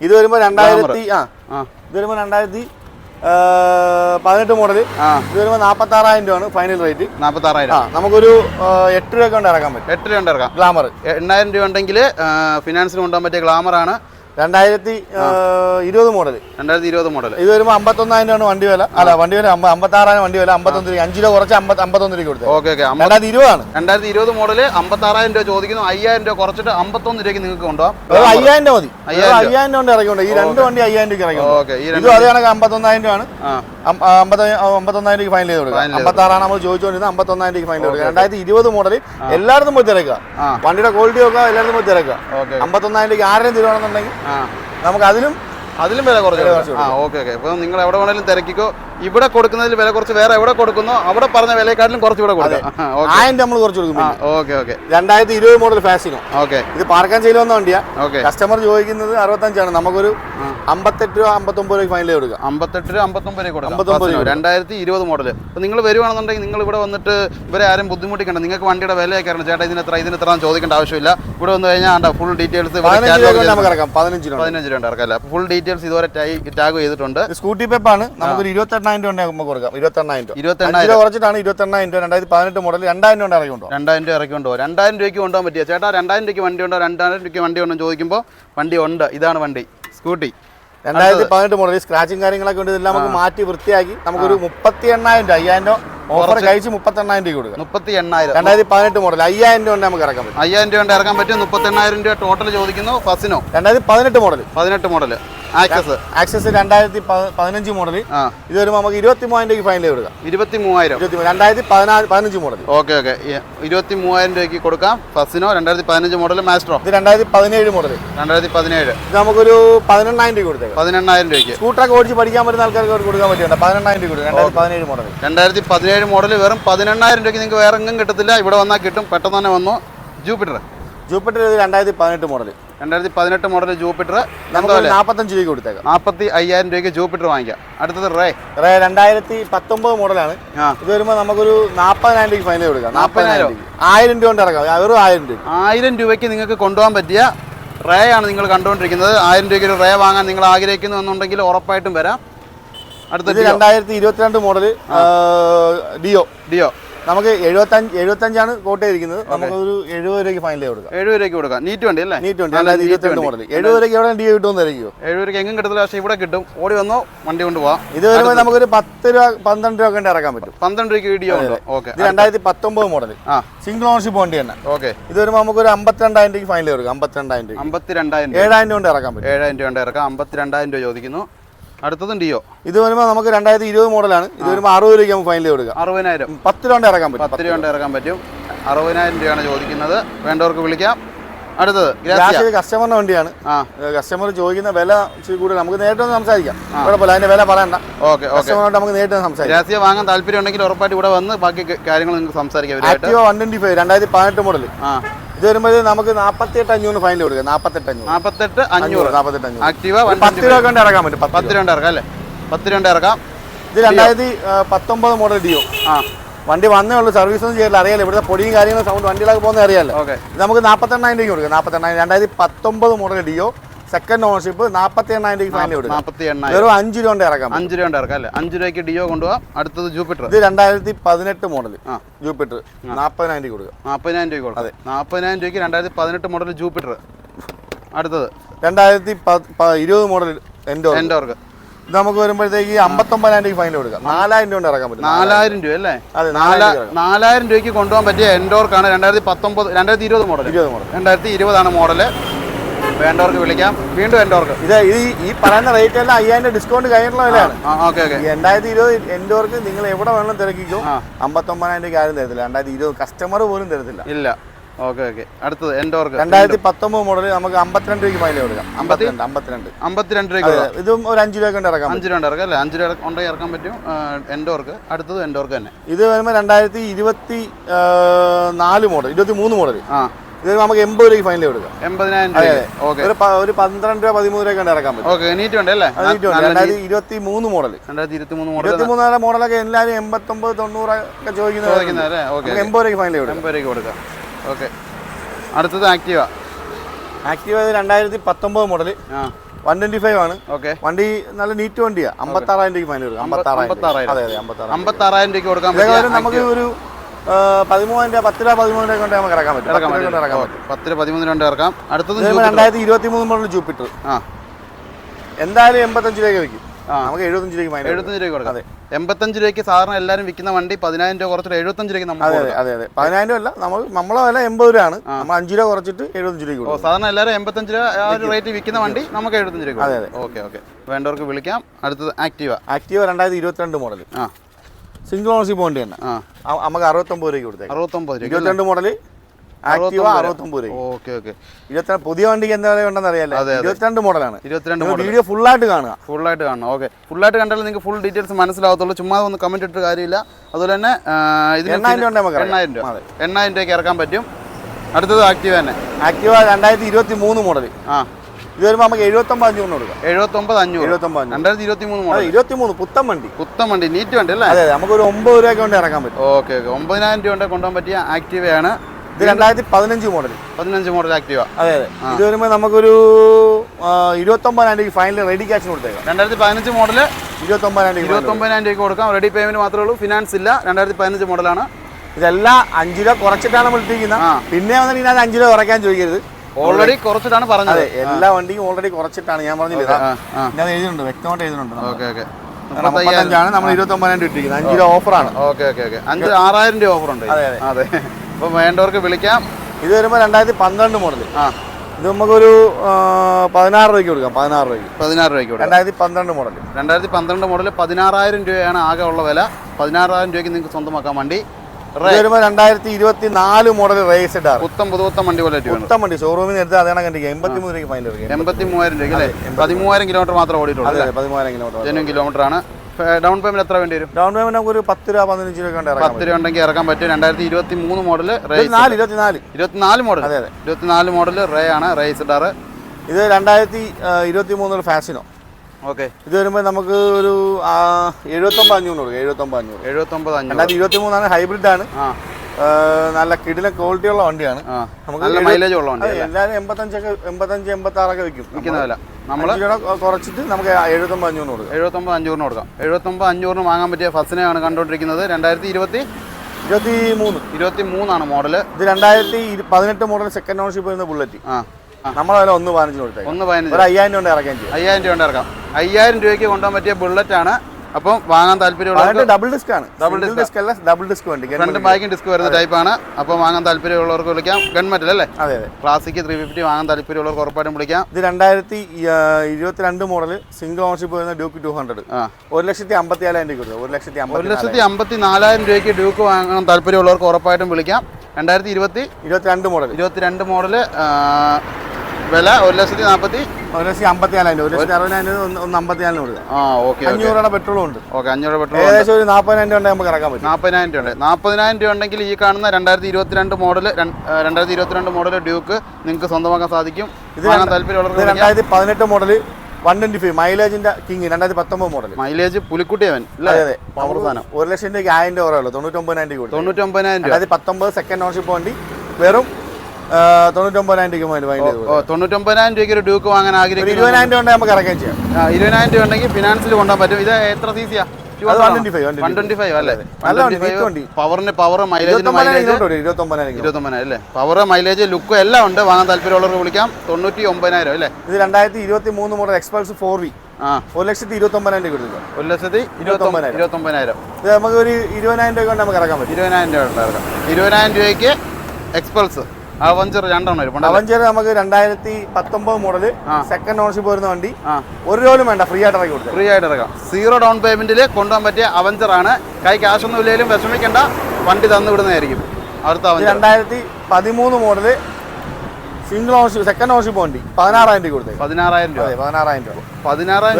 ഇത് വരുമ്പോൾ രണ്ടായിരത്തി ആ. ഇത് വരുമ്പോൾ രണ്ടായിരത്തി പതിനെട്ട് മോഡൽ ഇത് വരുമ്പോൾ നാൽപ്പത്തി ആറായിരം രൂപയാണ് ഫൈനൽ റേറ്റ് നാൽപ്പത്താറായിരം ആ നമുക്കൊരു എട്ട് രൂപ കൊണ്ട് ഇറക്കാൻ പറ്റും. എട്ട് രൂപ ഉണ്ട് ഇറക്കാം. ഗ്ലാമർ എണ്ണായിരം രൂപ ഉണ്ടെങ്കിൽ ഫിനാൻസിന് കൊണ്ടുപോകാൻ പറ്റിയ ഗ്ലാമറാണ് രണ്ടായിരത്തി ഇരുപത് മോഡൽ രണ്ടായിരത്തി ഇരുപത് മോഡൽ ഇത് വരുമ്പോൾ അമ്പത്തൊന്നായിരം രൂപയാണ് വണ്ടി വില അല്ല വണ്ടി വില അമ്പത്തി അമ്പത്താറായിരം വണ്ടി വില അമ്പത്തൊന്ന് രൂപ. അഞ്ച് രൂപ കുറച്ച് അമ്പത് അമ്പത്തൊന്ന് രൂപ കൊടുത്തത് ഓക്കെ ഓക്കെ. രണ്ടായിരത്തി ഇരുപതാണ്. രണ്ടായിരത്തി ഇരുപത് മോഡൽ അമ്പത്താറായിരം രൂപ ചോദിക്കുന്നു. അയ്യായിരം രൂപ കുറച്ചിട്ട് അമ്പത്തൊന്ന് രൂപയ്ക്ക് നിങ്ങൾക്ക് കൊണ്ടുപോകാം. അയ്യായിരം രൂപ മതി. അയ്യായിരം രൂപ. ഇറക്കിയുണ്ട് ഈ രണ്ട് വണ്ടി അയ്യായിരം രൂപ ഇറങ്ങി ഓക്കെ ഈ രണ്ട് അതേ കണക്ക് അമ്പത്തൊന്നായിരം രൂപയാണ്. ആണ് ആ, അമ്പത് അമ്പത്തൊന്നായിരം രൂപ ഫൈനൽ ചെയ്ത് കൊടുക്കുക. അമ്പത്തി ആറാണ് നമ്മൾ ചോദിച്ചുകൊണ്ടിരുന്നത് അമ്പത്തൊന്നായിരം രൂപ ഫൈനൽ കൊടുക്കുക. രണ്ടായിരത്തി ഇരുപത് മോഡൽ എല്ലായിടത്തും പോയി തിരക്കുക. വണ്ടിയുടെ ക്വാളിറ്റി ഒക്കെ എല്ലായിടത്തും പോയി തിരക്കുക. അമ്പത്തൊന്നായിരം രൂപ ആരെയും തരുവാണെന്നുണ്ടെങ്കിൽ നമുക്ക് അതിലും അതിലും വില കുറച്ച് ആ ഓക്കെ ഓക്കെ. അപ്പം നിങ്ങൾ എവിടെ വേണേലും തിരക്കിക്കോ. ഇവിടെ കൊടുക്കുന്നതിൽ വില കുറച്ച് വേറെ എവിടെ കൊടുക്കുന്നു അവിടെ പറഞ്ഞ വിലയെക്കാട്ടിലും കുറച്ച് ഇവിടെ കൊടുക്കാം. ആയിരം നമ്മൾ കുറച്ച് കൊടുക്കും. Okay okay. രണ്ടായിരത്തി ഇരുപത് മോഡൽ ഫാസിനോ ഓക്കെ. ഇത് പാർക്കാൻ ചെയ്തു വന്ന വണ്ടിയാ. ഓക്കെ. കസ്റ്റമർ ചോദിക്കുന്നത് അറുപത്തഞ്ചാണ്. നമുക്കൊരു അമ്പത്തെട്ട് രൂപ അമ്പത്തൊമ്പത് രൂപ ഫൈനൽ കൊടുക്കാം. അമ്പത്തെട്ട് രൂപ അമ്പത്തൊമ്പത് രൂപ കൊടുക്കാം. അമ്പത്തൊമ്പത് രൂപ രണ്ടായിരത്തി ഇരുപത് മോഡൽ അപ്പോൾ നിങ്ങൾ വരുവാണെന്നുണ്ടെങ്കിൽ നിങ്ങൾ ഇവിടെ വന്നിട്ട് ഇവരെ ആരും ബുദ്ധിമുട്ടിക്കണ്ട. നിങ്ങൾക്ക് വണ്ടിയുടെ വിലയൊക്കെ അറിയണം. ചേട്ടാ ഇതിന് എത്ര ഇതിന് എത്ര ചോദിക്കേണ്ട ആവശ്യമില്ല. ഇവിടെ വന്ന് കഴിഞ്ഞാൽ ഫുൾ ഡീറ്റെയിൽസ് പതിനഞ്ച് രൂപ പതിനഞ്ച് രൂപ ഇറക്കല്ല ഫുൾ ഡീറ്റെയിൽസ് ഇതുവരെ ടാഗ് ചെയ്തിട്ടുണ്ട്. സ്കൂട്ടി പെപ്പാണ് നമുക്കൊരു ഇരുപത്തെണ്ണായിരം രൂപ നമുക്ക് കൊടുക്കാം. ഇരുപത്തെണ്ണായിരം രൂപ. ഇരുപത്തെണ്ണായിരം അഞ്ച് രൂപ കുറച്ചിട്ടാണ് ഇരുപത്തെണ്ണായിരം രൂപ. രണ്ടായിരത്തി പതിനെട്ട് മോഡൽ രണ്ടായിരം രൂപ ഇറക്കി കൊണ്ടുപോകും രണ്ടായിരം രൂപ ഇറക്കി കൊണ്ടുപോകും രണ്ടായിരം രൂപയ്ക്ക് കൊണ്ടുപോകാൻ പറ്റിയ ചേട്ടാ രണ്ടായിരം രൂപയ്ക്ക് വണ്ടി ഉണ്ടോ? രണ്ടായിരം രൂപയ്ക്ക് വണ്ടി ഉണ്ടോ എന്ന് ചോദിക്കുമ്പോൾ വണ്ടി ഉണ്ട്. ഇതാണ് വണ്ടി. സ്കൂട്ടി രണ്ടായിരത്തി പതിനെട്ട് മോഡൽ സ്ക്രാച്ചും കാര്യങ്ങളൊക്കെ ഉണ്ട്. ഇതെല്ലാം നമുക്ക് മാറ്റി വൃത്തിയാക്കി നമുക്കൊരു മുപ്പത്തി എണ്ണായിരം രൂപ അയ്യായിരം രൂപ ഓഫർ കഴിച്ച് മുപ്പത്തി എണ്ണായിരം രൂപ കൊടുക്കാം. മുപ്പത്തി എണ്ണായിരം രണ്ടായിരത്തി പതിനെട്ട് മോഡൽ അയ്യായിരം രൂപ നമുക്ക് ഇറക്കാൻ പറ്റും. അയ്യായിരം രൂപ ഇറക്കാൻ പറ്റും. മുപ്പത്തി എണ്ണായിരം രൂപ ടോട്ടൽ ചോദിക്കുന്നു ഫസിനോ രണ്ടായിരത്തി പതിനെട്ട് മോഡൽ പതിനെട്ട് മോഡൽ ആക്സസ് ആക്സസ് രണ്ടായിരത്തി പതിനഞ്ച് മോഡൽ ഇത് വരുമ്പോൾ നമുക്ക് ഇരുപത്തി മൂവായിരം രൂപയ്ക്ക് ഫൈനൽ കൊടുക്കാം. ഇരുപത്തി മൂവായിരം രണ്ടായിരത്തി പതിനാല് പതിനഞ്ച് മോഡൽ ഓക്കെ ഓക്കെ ഇരുപത്തി മൂവായിരം രൂപയ്ക്ക് കൊടുക്കാം. ഫസിനോ രണ്ടായിരത്തി പതിനഞ്ച് മോഡൽ മാസ്റ്ററോ ഇത് രണ്ടായിരത്തി പതിനേഴ് മോഡൽ രണ്ടായിരത്തി പതിനേഴ്. ഇത് നമുക്കൊരു പതിനെണ്ണായിരം രൂപ കൊടുത്തേക്കാം. പതിനെണ്ണായിരം രൂപയ്ക്ക്. സ്കൂട്ടറൊക്കെ ഓടിച്ച് പഠിക്കാൻ പറ്റുന്ന ആൾക്കാർക്ക് കൊടുക്കാൻ പറ്റുന്നുണ്ട് പതിനെണ്ണായിരം രൂപ കൊടുക്കും. രണ്ടായിരത്തി പതിനേഴ് മോഡൽ രണ്ടായിരത്തി പതിനേഴ് മോഡൽ വെറും പതിനെണ്ണായിരം രൂപയ്ക്ക് നിങ്ങൾക്ക് വേറെ എങ്ങും കിട്ടത്തില്ല. ഇവിടെ വന്നാൽ കിട്ടും. പെട്ടെന്ന് തന്നെ വന്നു. ജൂപ്പിറ്റർ ജൂപ്പിറ്റർ ഇത് രണ്ടായിരത്തി പതിനെട്ട് മോഡൽ രണ്ടായിരത്തി പതിനെട്ട് മോഡൽ ജൂപ്പിറ്റർ നാൽപ്പത്തഞ്ച് രൂപയ്ക്ക് കൊടുത്തേക്കാം. നാൽപ്പത്തി അയ്യായിരം രൂപയ്ക്ക് ജൂപ്പിറ്റർ വാങ്ങിക്കാം. അടുത്തത് റേ റേ രണ്ടായിരത്തി പത്തൊമ്പത് മോഡലാണ് ഇത് വരുമ്പോൾ നമുക്കൊരു നാൽപ്പതിനായിരം രൂപയ്ക്ക് ഫൈനൽ കൊടുക്കാം. നാൽപ്പതിനായിരം. നാൽപ്പതിനായിരം രൂപ ആയിരം രൂപ കൊണ്ട് ഇറക്കാം. വെറും ആയിരം രൂപ. ആയിരം രൂപയ്ക്ക് നിങ്ങൾക്ക് കൊണ്ടുപോകാൻ പറ്റിയ റേ ആണ് നിങ്ങൾ കണ്ടുകൊണ്ടിരിക്കുന്നത്. ആയിരം രൂപയ്ക്ക് ഒരു റേ വാങ്ങാൻ നിങ്ങൾ ആഗ്രഹിക്കുന്നു എന്നുണ്ടെങ്കിൽ ഉറപ്പായിട്ടും വരാം. അടുത്ത രണ്ടായിരത്തി ഇരുപത്തിരണ്ട് മോഡൽ ഡിയോ ഡിയോ നമുക്ക് എഴുപത്തഞ്ച് എഴുപത്തഞ്ചാണ് കോട്ട് ചെയ്തിരിക്കുന്നത്. നമുക്കൊരു എഴുപത് രൂപയ്ക്ക് ഫൈനൽ കൊടുക്കാം. എഴുപത് രൂപയ്ക്ക് കൊടുക്കാം. നീറ്റ് വണ്ടി അല്ലേ? നീറ്റ് ഉണ്ട് രണ്ടായിരത്തി ഇരുപത്തിരണ്ട് മോഡൽ എഴുപത് രൂപയ്ക്ക് എവിടെ ഡിയോ കിട്ടുമെന്ന് അറിയിക്കുമോ എഴുപത് രൂപയ്ക്ക് എങ്ങും കിട്ടത്തില്ല. പക്ഷേ ഇവിടെ കിട്ടും. ഓടി വന്നോ വണ്ടി കൊണ്ട് പോവാം ഇത് വരുമ്പോൾ നമുക്കൊരു പത്ത് രൂപ പന്ത്രണ്ട് രൂപ കൊണ്ട് ഇറക്കാൻ പറ്റും. പന്ത്രണ്ട് രൂപയ്ക്ക് ഡിയോ ഉണ്ടോ? ഓക്കെ. ഇത് രണ്ടായിരത്തി പത്തൊമ്പത് മോഡൽ ആ. സിംഗിൾ ഓണർഷിപ്പ് വണ്ടി തന്നെ. ഓക്കെ. ഇത് വരുമ്പോൾ നമുക്കൊരു അമ്പത്തിരണ്ടായിരം രൂപയ്ക്ക് ഫൈനൽ കൊടുക്കാം. അമ്പത്തിരണ്ടായിരം രൂപ അമ്പത്തി രണ്ടായിരം രൂപ. ഏഴായിരം രൂപ കൊണ്ട് ഇറക്കാൻ പറ്റും. ഏഴായിരം രൂപ കൊണ്ട് ഇറക്കാം. അമ്പത്തി രണ്ടായിരം രൂപ ചോദിക്കുന്നു. അടുത്തതും ഡിയോ. ഇത് വരുമ്പോൾ നമുക്ക് രണ്ടായിരത്തി ഇരുപത് മോഡലാണ്. ഇത് വരുമ്പോൾ അറുപത് രൂപയ്ക്ക് നമുക്ക് ഫൈനൽ കൊടുക്കാം. അറുപതിനായിരം. പത്ത് രൂപ ഇറക്കാൻ പറ്റും പത്ത് രൂപ. ഇറക്കാൻ പറ്റും. അറുപതിനായിരം രൂപയാണ് ചോദിക്കുന്നത്. വേണ്ടവർക്ക് വിളിക്കാം. അടുത്തത് കസ്റ്റമറിന് വേണ്ടിയാണ്. കസ്റ്റമർ ചോദിക്കുന്ന വില കൂടി കൂടുതൽ നമുക്ക് നേരിട്ട് സംസാരിക്കാം. കുഴപ്പമില്ല അതിന്റെ വില പറയണ്ട. ഓക്കെ കസ്റ്റമറോട് നമുക്ക് നേരിട്ട് സംസാരിക്കാം. ഗ്രാസിയ വാങ്ങാൻ താല്പര്യം ഉണ്ടെങ്കിൽ ഉറപ്പായിട്ട് ഇവിടെ വന്ന് ബാക്കി കാര്യങ്ങൾ നിങ്ങൾക്ക് സംസാരിക്കാം. ആക്ടിവ വൺ ട്വന്റി ഫൈവ് രണ്ടായിരത്തി പതിനെട്ട് മോഡൽ ആ. ഇത് വരുമ്പോൾ നമുക്ക് നാൽപ്പത്തിയെട്ട് അഞ്ഞൂറ് ഫൈനൽ കൊടുക്കാം. നാൽപ്പത്തെട്ട് അഞ്ഞൂറ്. നാൽപ്പത്തെട്ട് അഞ്ഞൂറ്. നാൽപ്പത്തെട്ട് അഞ്ഞൂറ്. ആക്റ്റീവ പത്ത് രൂപ കൊണ്ട് ഇറക്കാൻ പറ്റും പത്ത് രൂപ. ഇറക്കാം അല്ലേ? പത്ത് രൂപ ഇറക്കാം ഇത് രണ്ടായിരത്തി പത്തൊമ്പത് മോഡൽ ഡിയോ ആ. വണ്ടി വന്നേ ഉള്ളൂ സർവീസ് ഒന്നും ചെയ്യില്ല അറിയാലോ ഇവിടുത്തെ പൊടിയും കാര്യങ്ങളും സൗണ്ട് വണ്ടികളൊക്കെ പോകുന്നത് അറിയാലോ. ഓക്കെ. നമുക്ക് നാൽപ്പത്തെണ്ണായിരം രൂപ കൊടുക്കാം നാൽപ്പത്തെണ്ണായിരം രണ്ടായിരത്തി പത്തൊമ്പത് മോഡൽ ഡിയോ സെക്കൻഡ് ഓണർഷിപ്പ് നാൽപ്പത്തി എണ്ണായിരം രൂപ ഫൈനൽ കൊടുക്കും. നാൽപ്പത്തി എണ്ണായിരം വെറും അഞ്ച് രൂപ കൊണ്ട് ഇറക്കാം. അഞ്ച് രൂപ കൊണ്ട് ഇറക്കാം അല്ലേ? അഞ്ച് രൂപയ്ക്ക് ഡിയോ കൊണ്ടുപോകാം അടുത്തത് ജൂപ്പിറ്റർ ഇത് രണ്ടായിരത്തി പതിനെട്ട് മോഡൽ ആ. ജൂപ്പിറ്റർ നാൽപ്പതിനായിരം രൂപ കൊടുക്കുക നാൽപ്പതിനായിരം രൂപ അതെ. നാൽപ്പതിനായിരം രൂപയ്ക്ക് രണ്ടായിരത്തി പതിനെട്ട് മോഡൽ ജൂപ്പിറ്റർ അടുത്തത് രണ്ടായിരത്തി ഇരുപത് മോഡൽ എൻഡോർക്ക് ഇത് നമുക്ക് വരുമ്പോഴത്തേക്ക് അമ്പത്തൊമ്പതിനായിരം രൂപ ഫൈനൽ കൊടുക്കാം. നാലായിരം രൂപ കൊണ്ട് ഇറക്കാൻ പറ്റും നാലായിരം രൂപ അല്ലേ? അതെ നാലായിരം രൂപയ്ക്ക് കൊണ്ടുപോകാൻ പറ്റിയ എൻഡോർക്കാണ് രണ്ടായിരത്തി പത്തൊമ്പത് രണ്ടായിരത്തി ഇരുപത് മോഡൽ ഇരുപത് മോഡൽ രണ്ടായിരത്തി ഇരുപതാണ് മോഡൽ വേണ്ടവർക്ക് വിളിക്കാം. വീണ്ടും എൻഡോർക്ക് ഇത് ഈ ഈ പറയുന്ന റേറ്റ് എല്ലാം അയ്യായിരം ഡിസ്കൗണ്ട് കഴിഞ്ഞിട്ടുള്ള വിലയാണ്. Okay okay. രണ്ടായിരത്തി ഇരുപത് എൻഡോർക്ക് നിങ്ങൾ എവിടെ വേണമെങ്കിലും തിരക്കിക്കും. അമ്പത്തൊമ്പതിനായിരം രൂപയ്ക്ക് ആരും തരത്തില്ല. രണ്ടായിരത്തി ഇരുപത് കസ്റ്റമർ പോലും തരത്തില്ല. ഇല്ല. Okay okay. അടുത്തത് എൻഡോർക്ക് രണ്ടായിരത്തി പത്തൊമ്പത് മോഡൽ നമുക്ക് അമ്പത്തിരണ്ട് രൂപയ്ക്ക് മൈലേജ് കൊടുക്കാം. അമ്പത്തിരണ്ട് അമ്പത്തിരണ്ട്. അമ്പത്തിരണ്ട് രൂപ ഇതും ഒരു അഞ്ച് രൂപ കൊണ്ട് ഇറക്കാം അഞ്ച് രൂപ ഇറക്കാം അല്ലേ? അഞ്ച് രൂപ കൊണ്ട് ഇറക്കാൻ പറ്റും. എൻഡോർക്ക് അടുത്തത് എൻഡോർക്ക് തന്നെ. ഇത് വരുമ്പോൾ രണ്ടായിരത്തി ഇരുപത്തി നാല് മോഡൽ ഇരുപത്തി മൂന്ന് മോഡൽ ആ. ഇത് നമുക്ക് എൺപത് രൂപയ്ക്ക് ഫൈനൽ കൊടുക്കാം. എൺപതിനായിരം രൂപ ഒരു ഒരു പന്ത്രണ്ട് രൂപ പതിമൂന്ന് രൂപ കണ്ട് ഇറക്കാൻ പറ്റും. രണ്ടായിരത്തി ഇരുപത്തി മൂന്ന് മോഡൽ രണ്ടായിരത്തി ഇരുപത്തി മൂന്ന് മോഡൽ ഇരുപത്തി മൂന്നാൽ മോഡലൊക്കെ എല്ലാവരും എൺപത്തൊമ്പത് തൊണ്ണൂറൊക്കെ ചോദിക്കുന്നത് എൺപത് രൂപയ്ക്ക് ഫൈനൽ കൊടുക്കാം. എൺപത് രൂപയ്ക്ക് കൊടുക്കാം. ഓക്കെ. അടുത്തത് ആക്റ്റീവ. ആക്റ്റീവ രണ്ടായിരത്തി പത്തൊമ്പത് മോഡൽ വൺ ട്വന്റി ഫൈവ് ആണ്. ഓക്കെ. വണ്ടി നല്ല നീറ്റ് വണ്ടിയാ. അമ്പത്താറായിരം രൂപയ്ക്ക് ഫൈനൽ കൊടുക്കാം. അമ്പത്താറായിരം. അതെ അതെ അമ്പത്താറായിരം അമ്പത്താറായിരം രൂപയ്ക്ക് ഇതൊക്കെ നമുക്ക് ഒരു പതിമൂവായിരം രൂപ പത്ത് രൂപ പതിമൂന്ന് രൂപ കൊണ്ട് നമുക്ക് ഇറക്കാൻ പറ്റും. ഇറക്കാൻ രൂപ ഇറക്കാൻ പറ്റും. പതിമൂന്ന് രണ്ട് ഇറക്കാം. അടുത്തത് രണ്ടായിരത്തി ഇരുപത്തി മൂന്ന് മോഡൽ ജൂപ്പിറ്റർ ആ. എന്തായാലും എൺപത്തഞ്ച് രൂപയ്ക്ക് വിൽക്കും. നമുക്ക് എഴുപത്തഞ്ച് രൂപയ്ക്ക് എഴുപത്തഞ്ച് രൂപ കൊടുക്കാം. എൺപത്തഞ്ച് രൂപയ്ക്ക് സാധാരണ എല്ലാവരും വിൽക്കുന്ന വണ്ടി പതിനായിരം രൂപ കുറച്ചിട്ട് എഴുപത്തഞ്ച് രൂപയ്ക്ക് നമുക്ക് അതെ അതെ അതെ അതെ. പതിനായിരം രൂപ അല്ല നമ്മൾ നമ്മളെ വില എൺപത് രൂപയാണ്. നമ്മൾ അഞ്ച് രൂപ കുറച്ചിട്ട് എഴുപത്തഞ്ച് രൂപയ്ക്ക് ഓ കൊടുക്കും. സാധാരണ എല്ലാവരും എൺപത്തഞ്ച് രൂപ ആ ഒരു റേറ്റ് വിൽക്കുന്ന വണ്ടി നമുക്ക് എഴുപത്തഞ്ച് രൂപ അതെ, ഓക്കെ ഓക്കെ. വേണ്ടവർക്ക് വിളിക്കാം. അടുത്തത് ആക്റ്റീവ. ആക്റ്റീവ രണ്ടായിരത്തി ഇരുപത്തിരണ്ട് മോഡൽ ആ. സിംഗിൾ ഓണർഷിപ്പ് വണ്ടി തന്നെ. നമുക്ക് അറുപത്തൊമ്പത് രൂപയ്ക്ക് കൊടുത്തേ അറുപത്തൊമ്പത് രൂപ ഇരുപത്തിരണ്ട് മോഡൽ ആക്റ്റീവ അറുപത്തൊമ്പത് രൂപ. Okay okay. ഇരുപത്തിരണ്ട് പുതിയ വണ്ടിക്ക് എന്താ ഉണ്ടെന്ന് അറിയാലോ. ഇരുപത്തിരണ്ട് മോഡലാണ് ഇരുപത്തിരണ്ട് മോഡൽ വീഡിയോ ഫുള്ളായിട്ട് കാണുക. ഫുള്ളായിട്ട് കാണണം. ഓക്കെ. ഫുള്ളായിട്ട് കണ്ടാൽ നിങ്ങൾക്ക് ഫുൾ ഡീറ്റെയിൽസ് മനസ്സിലാവത്തുള്ളൂ. ചുമ്മാ ഒന്ന് കമന്റ് ഇട്ട് കാര്യമില്ല. അതുപോലെ തന്നെ ഇതിന് എണ്ണായിരം രൂപ നമുക്ക്. എണ്ണായിരം രൂപ. എണ്ണായിരം രൂപയ്ക്ക് ഇറക്കാൻ പറ്റും. അടുത്തത് ആക്റ്റീവ് തന്നെ. ആക്റ്റീവ രണ്ടായിരത്തി ഇരുപത്തി മൂന്ന് മോഡൽ ആ. ഇത് വരുമ്പോൾ നമുക്ക് എഴുപത്തൊമ്പത് അഞ്ഞൂറിന് കൊടുക്കാം. എഴുപത്തൊമ്പത് അഞ്ഞൂറ്. എഴുപത്തൊമ്പത് അഞ്ഞൂറ്. രണ്ടായിരത്തി ഇരുപത്തി മൂന്ന് ഇരുപത്തി മൂന്ന് പുത്തൻ വണ്ടി. പുത്തൻ വണ്ടി നീറ്റ് വണ്ടി അല്ലേ? അതെ നമുക്ക് ഒരു ഒമ്പത് രൂപ കൊണ്ട് ഇറക്കാൻ പറ്റും. Okay okay. ഒമ്പതിനായിരം രൂപ കൊണ്ട് കൊണ്ടുപോകാൻ പറ്റിയ ആക്റ്റീവയാണ് ഇത് രണ്ടായിരത്തി പതിനഞ്ച് മോഡൽ പതിനഞ്ച് മോഡൽ ആക്റ്റീവ അതെ അതെ. ഇത് വരുമ്പോൾ നമുക്കൊരു ഇരുപത്തി ഇരുപത്തൊമ്പതിനായിരം രൂപ ഫൈനൽ റെഡി ക്യാഷ് കൊടുത്തേക്കാം. രണ്ടായിരത്തി പതിനഞ്ച് മോഡൽ ഇരുപത്തൊമ്പതിനായിരം രൂപ ഇരുപത്തൊമ്പതിനായിരം രൂപയ്ക്ക് കൊടുക്കാം. റെഡി പേയ്മെന്റ് മാത്രമേ ഉള്ളൂ. ഫിനാൻസ് ഇല്ല. രണ്ടായിരത്തി പതിനഞ്ച് മോഡലാണ് ഇതെല്ലാം അഞ്ച് രൂപ കുറച്ചിട്ടാണ് വിളിപ്പിക്കുന്നത് പിന്നെ വന്നിട്ട് ഇതിനകത്ത് അഞ്ച് രൂപ കുറയ്ക്കാൻ ചോദിക്കരുത്. ഓൾറെഡി കുറച്ചിട്ടാണ് പറഞ്ഞത്. എല്ലാ വണ്ടിയും ഓൾറെഡി കുറച്ചിട്ടാണ് ഞാൻ പറഞ്ഞില്ല ഞാൻ എഴുതിയിട്ടുണ്ട് വ്യക്തമായിട്ട് എഴുതിയിട്ടുണ്ട് ഓക്കെ ഓക്കെ മുപ്പത്തഞ്ചാണ് നമ്മൾ ഇരുപത്തൊമ്പതിനായിരം രൂപ ഇട്ടിരിക്കുന്നത്. അഞ്ച് രൂപ ഓഫറാണ് ഓക്കെ ഓക്കെ ഓക്കെ അഞ്ച് ആറായിരം രൂപ ഓഫർ ഉണ്ട്. അതെ, അതെ. അതെ. അപ്പം വേണ്ടവർക്ക് വിളിക്കാം. ഇത് വരുമ്പോൾ രണ്ടായിരത്തി പന്ത്രണ്ട് മോഡൽ ആ. ഇത് നമുക്കൊരു പതിനാറ് രൂപയ്ക്ക് കൊടുക്കാം പതിനാറ് രൂപയ്ക്ക്. പതിനാറ് രൂപയ്ക്ക് കൊടുക്കാം. രണ്ടായിരത്തി പന്ത്രണ്ട് മോഡൽ രണ്ടായിരത്തി പന്ത്രണ്ട് മോഡൽ പതിനാറായിരം രൂപയാണ് ആകെ ഉള്ള വില. പതിനാറായിരം രൂപയ്ക്ക് നിങ്ങൾക്ക് സ്വന്തമാക്കാൻ വണ്ടി. വരുമ്പോൾ രണ്ടായിരത്തി ഇരുപത്തി നാല് മോഡൽ റേസ് ഇടാറ് പുത്തം പുതുവത്തം വണ്ടി പോലെ വേണം പുത്തൻ വണ്ടി. ഷോറൂമിൽ നിന്ന് എടുത്ത് അതാണ് കണ്ടിരിക്കുക എൺപത്തി മൂന്ന് രൂപയ്ക്ക് ഫൈൻ എടുക്കുക എൺപത്തി മൂവായിരം രൂപ അല്ലേ പതിമൂവായിരം കിലോമീറ്റർ മാത്രം ഓടിയിട്ടുള്ളൂ പതിമൂവായിരം കിലോമീറ്റർ കിലോമീറ്റർ ആണ്. ഡൗൺ പേയ്മെന്റ് എത്ര വേണ്ടി വരും? ഡൗൺ പേയ്മെന്റ് നമുക്ക് ഒരു പത്ത് രൂപ പതിനഞ്ച് രൂപ പത്ത് രൂപ ഉണ്ടെങ്കിൽ ഇറക്കാൻ പറ്റും. രണ്ടായിരത്തി ഇരുപത്തി മൂന്ന് മോഡൽ ഇരുപത്തിനാല് മോഡൽ അതെ അതെ. ഇരുപത്തിനാല് മോഡൽ റേ ആണ് റേസ് ഇടാറ് ഇത് രണ്ടായിരത്തി ഇരുപത്തി മൂന്നിൽ ഫാഷനോ ഓക്കെ. ഇത് വരുമ്പോൾ നമുക്ക് ഒരു എഴുപത്തൊമ്പത് അഞ്ഞൂറ് കൊടുക്കുക എഴുപത്തൊമ്പത് അഞ്ഞൂറ്. എഴുപത്തൊമ്പത് അഞ്ഞൂറ്. രണ്ടായിരത്തി ഇരുപത്തി മൂന്നാണ് ഹൈബ്രിഡ് ആണ് നല്ല കിടില ക്വാളിറ്റി ഉള്ള വണ്ടിയാണ്. നമുക്ക് നല്ല മൈലേജ് ഉള്ള വണ്ടി എല്ലാവരും എൺപത്തഞ്ചൊക്കെ എൺപത്തഞ്ച് എൺപത്തി ആറൊക്കെ വിൽക്കും വിൽക്കുന്നതല്ല നമ്മൾ കുറച്ചിട്ട് നമുക്ക് എഴുപത്തൊമ്പത് അഞ്ഞൂറ് കൊടുക്കാം. എഴുപത്തൊമ്പത് അഞ്ഞൂറിന് കൊടുക്കാം. എഴുപത്തൊമ്പത് അഞ്ഞൂറിന് വാങ്ങാൻ പറ്റിയ ഫസ്റ്റിനെയാണ് കണ്ടുകൊണ്ടിരിക്കുന്നത്. രണ്ടായിരത്തി ഇരുപത്തി ഇരുപത്തി മൂന്ന് ഇരുപത്തി മൂന്നാണ് മോഡൽ. ഇത് രണ്ടായിരത്തി പതിനെട്ട് മോഡൽ സെക്കൻഡ് ഓണർഷിപ്പ് വരുന്ന ബുള്ളറ്റ് ആ. ആ. നമ്മളെ വില ഒന്ന് പതിനഞ്ച് കൊടുത്തേക്കാം. ഒന്ന് പതിനഞ്ച്. ഒരു അയ്യായിരം രൂപ ഇറക്കാൻ ചെയ്യും. അയ്യായിരം രൂപ ഇറക്കാം. അയ്യായിരം രൂപയ്ക്ക് കൊണ്ടുപോകാൻ പറ്റിയ ബുള്ളറ്റ് ആണ്. അപ്പം വാങ്ങാൻ താല്പര്യമുള്ളവർക്ക് ഡബിൾ ഡിസ്ക് ആണ്. ഡബിൾ ഡിസ്ക് അല്ല ഡബിൾ ഡിസ്ക് വേണ്ടി. ഫ്രണ്ട് ബാക്കിംഗ് ഡിസ്ക് വരുന്ന ടൈപ്പാണ് അപ്പം വാങ്ങാൻ താല്പര്യമുള്ളവർക്ക് വിളിക്കാം. ഗൺമെറ്റൽ അല്ലേ? അതെ അതെ. ക്ലാസിക് ത്രീ ഫിഫ്റ്റി വാങ്ങാൻ താല്പര്യമുള്ളവർക്ക് ഉറപ്പായിട്ടും വിളിക്കാം. ഇത് രണ്ടായിരത്തി ഇരുപത്തിരണ്ട് മോഡൽ സിംഗിൾ ഓണർഷിപ്പ് വരുന്ന ഡ്യൂക്ക് ടു ഹൺഡ്രഡ് ഒരു ലക്ഷത്തി അമ്പത്തി ഏഴായിരം രൂപ ഒരു ലക്ഷത്തി ഒരു ലക്ഷത്തി അമ്പത്തി നാലായിരം രൂപയ്ക്ക് ഡ്യൂക്ക് വാങ്ങാൻ താല്പര്യമുള്ളവർക്ക് ഉറപ്പായിട്ടും വിളിക്കാം. രണ്ടായിരത്തി ഇരുപത്തി ഇരുപത്തിരണ്ട് മോഡൽ ഇരുപത്തിരണ്ട് മോഡൽ വില ഒരു ലക്ഷത്തി നാൽപ്പത്തി ഒരു ലക്ഷത്തി അമ്പത്തിനാലായിരം ഒരു ലക്ഷത്തി അറുപതിനായിരം രൂപ ഒന്ന് അമ്പത്തിനാലിന് അമ്പത്തി നാലിന് കൊടുക്കുക. ആ ഓക്കെ അഞ്ഞൂറ് രൂപയുടെ പെട്രോളും ഉണ്ട്. ഓക്കെ അഞ്ഞൂറ് പെട്രോൾ ഏകദേശം ഒരു നാൽപ്പതിനായിരം രൂപ നമുക്ക് ഇറക്കാൻ പറ്റും. നാൽപ്പതിനായിരം രൂപ ഉണ്ട്. നാൽപ്പതിനായിരം രൂപ ഉണ്ടെങ്കിൽ ഈ കാണുന്ന രണ്ടായിരത്തി ഇരുപത്തിരണ്ട് മോഡൽ രണ്ടായിരത്തി ഇരുപത്തിരണ്ട് മോഡൽ ഡ്യൂക്ക് നിങ്ങൾക്ക് സ്വന്തമാക്കാൻ സാധിക്കും. ഇത് താല്പര്യമുള്ളവർക്ക് രണ്ടായിരത്തി പതിനെട്ട് മോഡൽ വൺ ട്വന്റി ഫൈവ് മൈലേജിന്റെ കിങ് രണ്ടായിരത്തി പത്തൊമ്പത് മോഡൽ മൈലേജ് പുലിക്കുട്ടിയവൻ അതെ സാധനം ഒരു ലക്ഷം രൂപയ്ക്ക് ആയിരം രൂപ കുറവുള്ളൂ തൊണ്ണൂറ്റൊമ്പതിനായിരം രൂപ തൊണ്ണൂറ്റൊമ്പതിനായിരം രൂപ. അതായത് പത്തൊമ്പത് സെക്കൻഡ് ഓണർഷിപ്പ് വണ്ടി വെറും തൊണ്ണൂറ്റൊമ്പതിനായിരം രൂപയ്ക്ക് മതി വൈൻഡ് ഓ തൊണ്ണൂറ്റൊമ്പതിനായിരം രൂപയ്ക്ക് ഒരു ഡ്യൂക്ക് വാങ്ങാൻ ആഗ്രഹിക്കുന്നു ഇരുപതിനായിരം രൂപ ഉണ്ടെങ്കിൽ നമുക്ക് ഇറക്കുകയും ചെയ്യാം. ആ, ഇരുപതിനായിരം രൂപ ഉണ്ടെങ്കിൽ ഫിനാൻസിൽ കൊണ്ടുപോകാൻ പറ്റും. ഇത് എത്ര സി സിയാ 125, 125. വൺ ട്വന്റി ഫൈവ് അല്ലേ? നല്ല വണ്ടി, neat വണ്ടി. പവറിന് പവർ ഇരുപത്തൊമ്പതിനായിരം മൈലേജ് ഇരുപത്തൊമ്പതിനായിരം ഇരുപത്തൊമ്പതിനായിരം അല്ലേ? പവർ മൈലേജ് ലുക്കും എല്ലാം ഉണ്ട്. വാങ്ങാൻ താല്പര്യമുള്ളവർക്ക് വിളിക്കാം. തൊണ്ണൂറ്റി ഒമ്പതിനായിരം അല്ലേ? ഇത് രണ്ടായിരത്തി ഇരുപത്തി മൂന്ന് മോഡൽ എക്സ്പൾസ് ഫോർ വി ഒരു ലക്ഷത്തി ഇരുപത്തി ഒമ്പതിനായിരം രൂപ കൊടുക്കുക ഒരു ലക്ഷത്തി ഇരുപത്തൊമ്പതിനായിരം. ഇരുപത്തൊമ്പതിനായിരം. ഇത് നമുക്ക് ഒരു ഇരുപതിനായിരം രൂപ കൊണ്ട് നമുക്ക് ഇറക്കാൻ പറ്റും. ഇരുപതിനായിരം രൂപ ഇരുപതിനായിരം രൂപയ്ക്ക് എക്സ്പൾസ് അവഞ്ചർ രണ്ടെണ്ണം വരും. അവഞ്ചർ നമുക്ക് രണ്ടായിരത്തി പത്തൊമ്പത് മോഡൽ സെക്കൻഡ് ഓണർഷിപ്പ് വരുന്ന വണ്ടി. ഒരു രൂപയും വേണ്ട ഫ്രീ ആയിട്ട് ഇറക്കി കൊടുക്കും ഫ്രീ ആയിട്ട് ഇറക്കാം. സീറോ ഡൗൺ പേയ്മെന്റിൽ കൊണ്ടുപോകാൻ പറ്റിയ അവഞ്ചർ ആണ്. കൈ ക്യാഷ് ഒന്നും ഇല്ലെങ്കിലും വിഷമിക്കേണ്ട. വണ്ടി തന്നു വിടുന്നതായിരിക്കും. അടുത്ത രണ്ടായിരത്തി പതിമൂന്ന് model single ownership second ownership വണ്ടി. പതിനാറായിരം രൂപ കൊടുത്തേ. പതിനാറായിരം രൂപ. പതിനാറായിരം രൂപ. പതിനാറായിരം